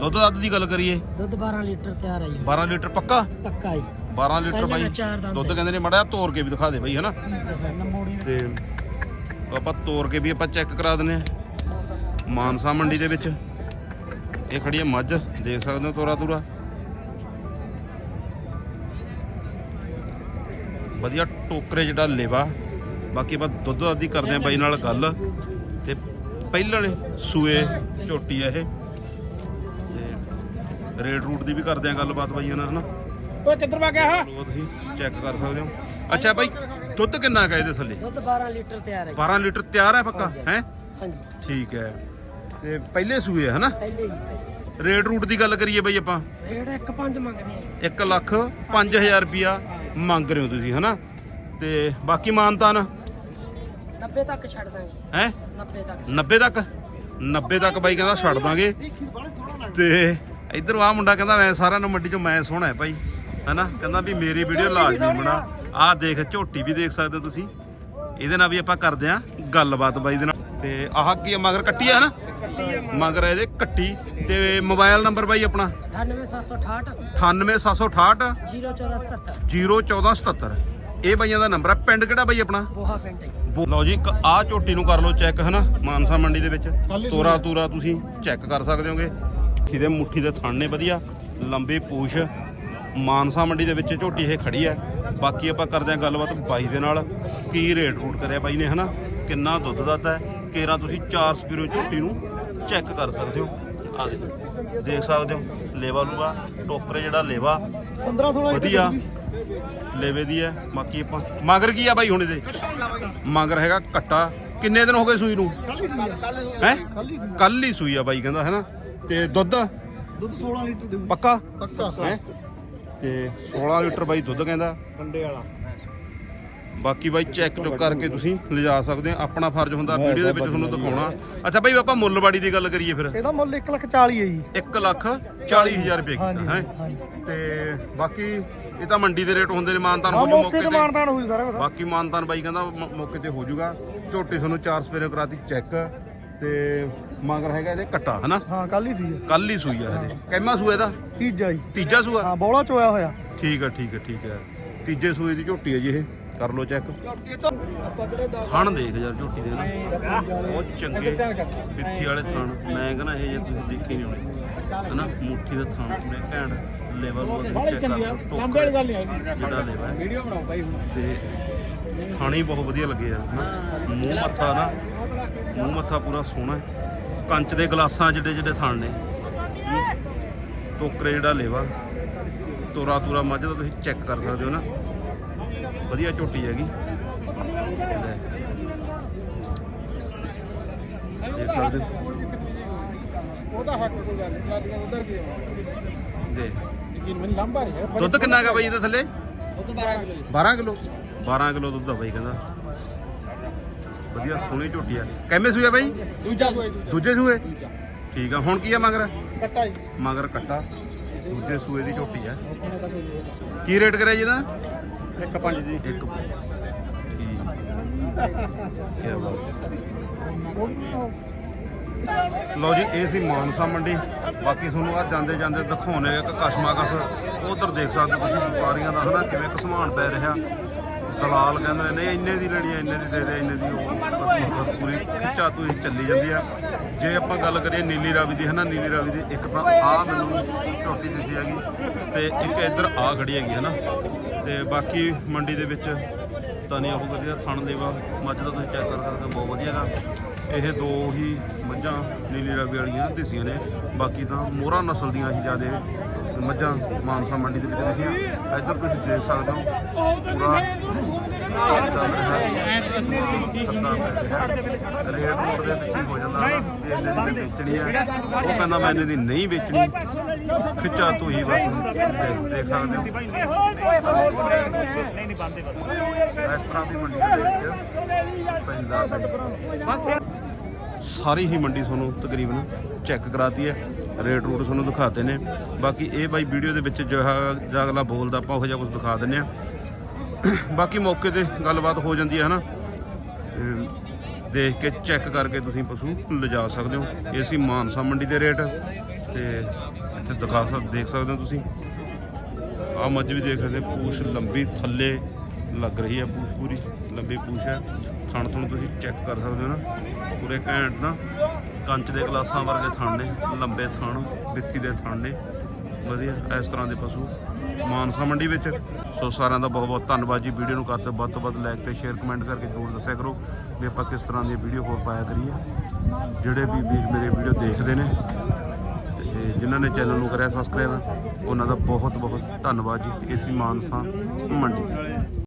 Speaker 1: ਦੁੱਧ ਦੱਧ ਦੀ ਗੱਲ ਕਰੀਏ।
Speaker 3: ਦੁੱਧ 12 ਲੀਟਰ ਤਿਆਰ ਆਈ
Speaker 1: 12 ਲੀਟਰ ਪੱਕਾ?
Speaker 3: ਪੱਕਾ ਹੀ
Speaker 1: 12 ਲੀਟਰ ਬਾਈ ਦੁੱਧ ਕਹਿੰਦੇ ਨੇ ਮੜਾ ਤੋੜ ਕੇ ਵੀ ਦਿਖਾ ਦੇ ਬਾਈ ਹਨਾ? ਤੇ ਆਪਾਂ ਤੋੜ ਕੇ ਵੀ ਆਪਾਂ ਚੈੱਕ ਕਰਾ ਦਿੰਨੇ ਆ ਮਾਨਸਾ ਮੰਡੀ ਦੇ ਵਿੱਚ। ਇਹ ਖੜੀ ਹੈ ਮੱਝ ਦੇਖ ਸਕਦੇ ਹੋ ਤੋਰਾ ਤੂਰਾ। ਵਧੀਆ ਟੋਕਰੇ ਜਿਹੜਾ ਲੇਵਾ ਬਾਕੀ ਆਪਾਂ ਦੁੱਧ ਆਦੀ ਕਰਦੇ ਆ ਬਾਈ ਨਾਲ ਗੱਲ। ਤੇ ਪਹਿਲਾਂ ਸੂਏ ਝੋਟੀ ਆ ਇਹ। ਤੇ ਰੇਡ ਰੂਟ ਦੀ ਵੀ ਕਰਦੇ ਆ ਗੱਲਬਾਤ ਬਾਈ ਨਾਲ ਹਨਾ?
Speaker 2: ਓਏ ਕਿੱਧਰ ਵਾ ਗਿਆ ਹਾਂ
Speaker 1: ਤੁਸੀਂ ਚੈੱਕ ਕਰ ਸਕਦੇ ਹੋ। ਅੱਛਾ ਬਾਈ ਦੁੱਧ ਕਿੰਨਾ ਕਾ ਇਹਦੇ ਥੱਲੇ?
Speaker 3: ਦੁੱਧ 12 ਲੀਟਰ ਤਿਆਰ ਆਈ
Speaker 1: 12 ਲੀਟਰ ਤਿਆਰ ਹੈ ਪੱਕਾ ਹੈ?
Speaker 3: ਹਾਂਜੀ।
Speaker 1: ਠੀਕ ਹੈ। ਤੇ ਪਹਿਲੇ ਸੂਏ ਆ, ਹਨਾ?
Speaker 3: ਪਹਿਲੇ ਹੀ
Speaker 1: ਰੇਟ ਰੂਟ ਦੀ ਗੱਲ ਕਰੀਏ ਬਈ ਆਪਾਂ।
Speaker 3: ਰੇਟ 1.5 ਮੰਗਦੇ ਆ
Speaker 1: 1 ਲੱਖ 5000 ਰੁਪਿਆ ਮੰਗ ਰਹੇ ਹੋ ਤੁਸੀਂ ਹਨਾ? ਤੇ ਬਾਕੀ ਮਾਨਤਾਨ?
Speaker 3: 90 ਤੱਕ ਛੱਡ ਦਾਂਗੇ।
Speaker 1: ਹੈ?
Speaker 3: 90 ਤੱਕ।
Speaker 1: 90 ਤੱਕ? 90 ਤੱਕ ਬਾਈ ਕਹਿੰਦਾ ਛੱਡ ਦਾਂਗੇ। ਤੇ ਇਧਰ ਆ ਮੁੰਡਾ ਕਹਿੰਦਾ ਮੈਂ ਸਾਰਿਆਂ ਨੂੰ ਮੰਡੀ ਚੋਂ ਮੈਂ ਸੋਹਣਾ ਹੈ ਭਾਈ ਹਨਾ? ਕਹਿੰਦਾ ਵੀ ਮੇਰੀ ਵੀਡੀਓ ਲਾਜ਼ਮੀ ਬਣਾ। ਆਹ ਦੇਖ ਝੋਟੀ ਵੀ ਦੇਖ ਸਕਦੇ ਹੋ ਤੁਸੀਂ। ਇਹਦੇ ਨਾਲ ਵੀ ਆਪਾਂ ਕਰਦੇ ਆਂ ਗੱਲਬਾਤ ਬਾਈ ਦੇ ਨਾਲ। ਤੇ ਆਹ ਕੀ ਆ, ਮਗਰ ਕੱਟੀ ਆ ਨਾ? ਮਗਰ ਇਹਦੇ ਕੱਟੀ। ਤੇ ਮੋਬਾਈਲ ਨੰਬਰ ਬਾਈ ਆਪਣਾ?
Speaker 3: 98768
Speaker 1: 98768
Speaker 3: 01477
Speaker 1: 01477 ਇਹ ਬਾਈਆਂ ਦਾ ਨੰਬਰ ਹੈ ਪਿੰਡ ਕਿਹੜਾ ਬਾਈ ਆਪਣਾ?
Speaker 3: ਬੋਹਾ ਪਿੰਡ ਹੈ
Speaker 1: ਬੋ- ਲਓ ਜੀ ਆਹ ਝੋਟੀ ਨੂੰ ਕਰ ਲਓ ਚੈੱਕ ਹਨਾ ਮਾਨਸਾ ਮੰਡੀ ਦੇ ਵਿੱਚ। ਤੋਰਾ ਤੂਰਾ ਤੁਸੀਂ ਚੈੱਕ ਕਰ ਸਕਦੇ ਹੋਗੇ। ਜਿਹਦੇ ਮੁੱਠੀ ਦੇ ਥਣ ਨੇ ਵਧੀਆ। ਲੰਬੀ ਪੂਛ। ਮਾਨਸਾ ਮੰਡੀ ਦੇ ਵਿੱਚ ਝੋਟੀ ਇਹ ਖੜੀ ਹੈ ਬਾਕੀ ਆਪਾਂ ਕਰਦੇ ਹਾਂ ਗੱਲਬਾਤ ਬਾਈ ਦੇ ਨਾਲ। ਕੀ ਰੇਟ ਰੂਟ ਕਰਿਆ ਬਾਈ ਨੇ ਹਨਾ ਕਿੰਨਾ ਦੁੱਧ ਦੱਦਾ ਹੈ? ਕੇਰਾ ਤੁਸੀਂ 4 ਸਪੀਰੋ ਝੋਟੀ ਨੂੰ ਚੈੱਕ ਕਰ ਸਕਦੇ ਹੋ। ਆ ਦੇਖੋ ਦੇਖ ਸਕਦੇ ਹੋ ਲੇਵਾ ਲੂਆ ਟੋਕਰੇ ਜਿਹੜਾ ਲੇਵਾ।
Speaker 2: 15 16
Speaker 1: ਵਧੀਆ। ਲੇਵੇ ਦੀ ਹੈ ਬਾਕੀ ਆਪਾਂ ਮਗਰ ਕੀ ਆ ਬਾਈ ਹੁਣ ਇਹਦੇ? ਮਗਰ ਹੈਗਾ ਕੱਟਾ। ਕਿੰਨੇ ਦਿਨ ਹੋ ਗਏ ਸੂਈ ਨੂੰ? ਹੈ ਕੱਲ ਹੀ ਸੂਈ ਆ। ਬਾਈ ਕਹਿੰਦਾ ਹੈ ਨਾ ਤੇ ਦੁੱਧ?
Speaker 2: ਦੁੱਧ 16 ਲੀਟਰ ਦੇਊ
Speaker 1: ਪੱਕਾ?
Speaker 2: ਪੱਕਾ।
Speaker 1: ਹੈ? ਤੇ 16 ਲੀਟਰ ਬਾਈ ਦੁੱਧ ਕਹਿੰਦਾ।
Speaker 2: ਕੰਡੇ ਵਾਲਾ।
Speaker 1: ਬਾਕੀ ਬਾਈ ਚੈੱਕ ਚੁੱਕ ਕਰਕੇ ਤੁਸੀਂ ਲਿਜਾ ਸਕਦੇ ਆ ਆਪਣਾ ਫਰਜ਼ ਹੁੰਦਾ ਵੀਡੀਓ ਦੇ ਵਿੱਚ ਤੁਹਾਨੂੰ ਦਿਖਾਉਣਾ। ਅੱਛਾ ਬਾਈ ਆਪਾਂ ਮੁੱਲਵਾੜੀ ਦੀ ਗੱਲ ਕਰੀਏ ਫਿਰ।
Speaker 2: ਇਹਦਾ ਮੁੱਲ 1 ਲੱਖ 40 ਹੈ ਜੀ।
Speaker 1: 1 ਲੱਖ 40 ਹਜ਼ਾਰ ਰੁਪਏ
Speaker 2: ਹਾਂਜੀ
Speaker 1: ਕੀਤਾ ਹੈ ਤੇ ਬਾਕੀ ਇਹ ਤਾਂ ਮੰਡੀ ਦੇ ਰੇਟ ਹੁੰਦੇ ਨੇ ਮਾਨਤਾਨ
Speaker 2: ਹਾਂ
Speaker 1: ਹੋ ਜੂ
Speaker 2: ਮੌਕੇ ਤੇ ਮਾਨਤਾਨ ਹੋਈ ਸਾਰਾ ਕੁਝ
Speaker 1: ਬਾਕੀ ਮਾਨਤਾਨ ਬਾਈ ਕਹਿੰਦਾ ਮੌਕੇ ਤੇ ਹੋ ਜਾਊਗਾ। ਝੋਟੀ ਤੁਹਾਨੂੰ ਚਾਰ ਸਵੇਰੇ ਕਰਾਤੀ ਚੈੱਕ। ਤੇ ਮਗਰ ਹੈਗਾ ਇਹਦੇ ਕੱਟਾ ਹਨਾ?
Speaker 2: ਹਾਂ ਕੱਲ ਹੀ ਸੀ
Speaker 1: ਕੱਲ ਹੀ ਸੂਈ ਆ ਹਜੇ ਕੈਮਾ ਸੂਆ ਇਹਦਾ?
Speaker 2: ਤੀਜਾ ਜੀ।
Speaker 1: ਤੀਜਾ ਸੂਆ?
Speaker 2: ਹਾਂ ਬੋਲਾ ਚੋਇਆ ਹੋਇਆ।
Speaker 1: ਠੀਕ ਆ ਠੀਕ ਆ ਠੀਕ ਆ। ਤੀਜੇ ਸੂਏ ਦੀ ਝੋਟੀ ਹੈ ਜੀ ਇਹ। ਕਰ ਲਓ ਚੈੱਕ। ਥਣ ਦੇਖ ਯਾਰ ਝੋਟੀ ਦੇ ਨਾ। ਬਹੁਤ ਚੰਗੇ ਪਿੱਥੀ ਵਾਲੇ ਥਣ। ਮੈਂ ਕਹਿੰਦਾ ਇਹ ਜੇ ਤੁਸੀਂ ਦੇਖੇ ਨਹੀਂ ਹੋਣੇ। ਹਨਾ ਮੁੱਠੀ ਦਾ ਥਣ। ਪੂਰੇ ਘੈਂਟ ਲੈਵਲ ਕਰ ਲਓ ਲੰਬੇ ਗੱਲ ਨਹੀਂ ਹੈਗੀ। ਜਿਹੜਾ ਲੈਵਲ ਹੈ। ਵੀਡੀਓ ਬਣਾਓ ਬਾਈ ਤੇ ਥਣ ਬਹੁਤ ਵਧੀਆ ਲੱਗੇ ਯਾਰ ਹਨਾ। ਮੂੰਹ ਮੱਥਾ ਨਾ ਮੂੰਹ ਮੱਥਾ ਪੂਰਾ ਸੋਹਣਾ ਹੈ। ਕੰਚ ਦੇ ਗਲਾਸਾਂ ਜਿਹੜੇ ਜਿਹੜੇ ਥਣ ਨੇ। ਟੋਕਰੇ ਜਿਹੜਾ ਲੇਵਾ ਤੋਰਾ ਤੂਰਾ ਮੱਝ ਦਾ ਤੁਸੀਂ ਚੈੱਕ ਕਰ ਸਕਦੇ ਹੋ ਨਾ। ਵਧੀਆ ਝੋਟੀ ਹੈਗੀ। ਲੈ। ਦੇਖ ਸਕਦੇ ਹੋ।
Speaker 2: ਉਹਦਾ ਹੱਕ ਕੋਈ ਗੱਲ ਨਹੀਂ ਲਾਦੀਆਂ ਉਧਰ ਕੀ
Speaker 1: ਦੇ
Speaker 2: ਯਕੀਨ ਮੈਨੂੰ ਲੰਬਾ ਨਹੀਂ ਹੈ
Speaker 1: ਦੁੱਧ ਕਿੰਨਾ ਹੈਗਾ ਬਾਈ ਇਹਦੇ ਥੱਲੇ?
Speaker 2: ਦੁੱਧ 12 ਕਿਲੋ
Speaker 1: 12 ਕਿਲੋ? 12 ਕਿਲੋ ਦੁੱਧ ਆ ਬਾਈ ਕਹਿੰਦਾ। ਵਧੀਆ ਸੋਹਣੀ ਝੋਟੀ ਆ। ਕਿੰਨੇ ਸੂਏ ਬਾਈ?
Speaker 2: ਦੂਜਾ ਕੋਈ
Speaker 1: ਦੂਜੇ। ਸੂਏ? ਠੀਕ ਆ ਹੁਣ ਕੀ ਆ ਮਗਰ?
Speaker 2: ਕੱਟਾ ਜੀ।
Speaker 1: ਮਗਰ ਕੱਟਾ। ਦੂਜੇ ਸੂਏ ਦੀ ਝੋਟੀ ਆ। ਕੀ ਰੇਟ ਕਰਿਆ ਜੀ ਇਹਦਾ?
Speaker 2: ਇੱਕ ਪੰਜ ਜੀ।
Speaker 1: ਇੱਕ ਕੀ ਬਾਤ ਲਓ ਜੀ, ਇਹ ਸੀ ਮਾਨਸਾ ਮੰਡੀ। ਬਾਕੀ ਤੁਹਾਨੂੰ ਆ ਜਾਂਦੇ ਜਾਂਦੇ ਦਿਖਾਉਣੇ ਇੱਕ ਕਸ਼ਮਾ ਕਸ ਉਧਰ ਦੇਖ ਸਕਦੇ ਹੋ ਤੁਸੀਂ ਵਪਾਰੀਆਂ ਦਾ, ਹਨਾ, ਕਿਵੇਂ ਕਸਮਾਨ ਪੈ ਰਿਹਾ। ਦਲਾਲ ਕਹਿੰਦੇ ਨੇ, ਨਹੀਂ, ਇੰਨੇ ਦੀ ਲੈਣੀ ਹੈ ਇੰਨੇ ਦੀ ਦੇ ਦੇ, ਇੰਨੇ ਦੀ ਉਹ ਬਸ ਪੂਰੀ ਖਿੱਚਾ ਤੂੰ ਹੀ ਚੱਲੀ ਜਾਂਦੀ ਆ। ਜੇ ਆਪਾਂ ਗੱਲ ਕਰੀਏ ਨੀਲੀ ਰਾਵੀ ਦੀ, ਹਨਾ, ਨੀਲੀ ਰਾਵੀ ਦੀ, ਇੱਕ ਤਾਂ ਆ ਮੈਨੂੰ ਝੋਟੀ ਦਿੱਤੀ ਹੈਗੀ। ਤੇ ਇੱਕ ਇੱਧਰ ਆ ਖੜੀ ਹੈਗੀ, ਹਨਾ। ਤੇ ਬਾਕੀ ਮੰਡੀ ਦੇ ਵਿੱਚ ਤਾਂ ਨਹੀਂ ਉਹ ਵਧੀਆ, ਥਣ ਦੇਵਾ ਮੱਝ ਦਾ ਤੁਸੀਂ ਚੈੱਕ ਕਰ ਸਕਦੇ ਹੋ, ਬਹੁਤ ਵਧੀਆ ਗਾ ਇਹ ਦੋ ਹੀ ਮੱਝਾਂ, ਨੀਲੀ ਰਾਵੀ ਵਾਲੀਆਂ ਦੇਸੀਆਂ ਨੇ। ਬਾਕੀ ਤਾਂ ਮੋਹਰਾ ਨਸਲ ਦੀਆਂ ਹੀ ਜ਼ਿਆਦੇ ਮੱਝਾਂ, ਮਾਨਸਾ ਮੰਡੀ ਦੇ ਵਿੱਚ ਦੇਖੀਆਂ। ਇੱਧਰ ਤੁਸੀਂ ਦੇਖ ਸਕਦੇ ਹੋ, ਪੂਰਾ ਰੇਟ ਮੋੜ ਦੇ ਵਿੱਚ ਹੀ ਹੋ ਜਾਂਦਾ ਵੀ ਇੰਨੇ ਦੀ ਮੈਂ ਵੇਚਣੀ ਆ ਉਹ ਕਹਿੰਦਾ ਮੈਂ ਇੰਨੇ ਦੀ ਨਹੀਂ ਵੇਚਣੀ ਖਿੱਚਾ ਤੂੰ ਹੀ ਬਸ ਦੇਖ- ਸਕਦੇ ਹੋ ਇਸ ਤਰ੍ਹਾਂ ਦੀ ਮੰਡੀ ਦੇ ਵਿੱਚ ਪੈਂਦਾ ਸਾਰੀ ਹੀ ਮੰਡੀ ਤੁਹਾਨੂੰ ਤਕਰੀਬਨ ਚੈੱਕ ਕਰਾਤੀ ਹੈ। ਰੇਟ ਰੂਟ ਤੁਹਾਨੂੰ ਦਿਖਾਤੇ ਨੇ। ਬਾਕੀ ਇਹ ਬਾਈ ਵੀਡੀਓ ਦੇ ਵਿੱਚ ਜਿਹੜਾ ਅਗਲਾ ਬੋਲਦਾ ਆਪਾਂ, ਉਹ ਜਿਹਾ ਕੁਝ ਦਿਖਾ ਦਿੰਨੇ ਆ ਬਾਕੀ ਮੌਕੇ ਤੇ ਗੱਲਬਾਤ ਹੋ ਜਾਂਦੀ ਹੈ, ਹਨਾ? ਦੇਖ ਕੇ ਚੈੱਕ ਕਰਕੇ ਤੁਸੀਂ ਪਸ਼ੂ ਲਿਜਾ ਸਕਦੇ ਹੋ। ਇਹ ਸੀ ਮਾਨਸਾ ਮੰਡੀ ਦੇ ਰੇਟ ਤੇ ਇੱਥੇ ਦਿਖਾ ਸਕ, ਦੇਖ ਸਕਦੇ ਹੋ ਤੁਸੀਂ। ਆ ਮੱਝ ਵੀ ਦੇਖ ਸਕਦੇ ਪੂਛ ਲੰਬੀ ਥੱਲੇ ਲੱਗ ਰਹੀ ਹੈ ਪੂਛ ਪੂਰੀ, ਲੰਬੀ ਪੂਛ ਹੈ। ਥਣ ਥਣ ਤੁਸੀਂ ਚੈੱਕ ਕਰ ਸਕਦੇ ਹੋ ਨਾ। ਪੂਰੇ ਘੈਂਟ ਨਾ, ਕੰਚ ਦੇ ਗਲਾਸਾਂ ਵਰਗੇ ਥਣ ਨੇ, ਲੰਬੇ ਥਣ, ਵਿੱਥੀ ਦੇ ਥਣ ਨੇ। ਵਧੀਆ ਇਸ ਤਰ੍ਹਾਂ ਦੇ ਪਸ਼ੂ। ਮਾਨਸਾ ਮੰਡੀ ਵਿੱਚ। ਸੋ ਸਾਰਿਆਂ ਦਾ ਬਹੁਤ ਬਹੁਤ ਧੰਨਵਾਦ ਜੀ। ਵੀਡੀਓ ਨੂੰ ਕਰਦੇ ਵੱਧ ਤੋਂ ਵੱਧ ਲਾਈਕ ਤੇ ਸ਼ੇਅਰ ਕਮੈਂਟ ਕਰਕੇ ਜ਼ਰੂਰ ਦੱਸਿਆ ਕਰੋ ਵੀ ਆਪਾਂ ਕਿਸ ਤਰ੍ਹਾਂ ਦੀ ਵੀਡੀਓ ਹੋਰ ਪਾਇਆ ਕਰੀਏ। ਜਿਹੜੇ ਵੀ ਵੀਰ ਮੇਰੇ ਵੀਡੀਓ ਦੇਖਦੇ ਨੇ, ਤੇ ਜਿਨ੍ਹਾਂ ਨੇ ਚੈਨਲ ਨੂੰ ਕਰਿਆ ਸਬਸਕ੍ਰਾਈਬ ਉਹਨਾਂ ਦਾ ਬਹੁਤ ਬਹੁਤ ਧੰਨਵਾਦ ਜੀ। ਏਸੀ ਮਾਨਸਾ ਮੰਡੀ।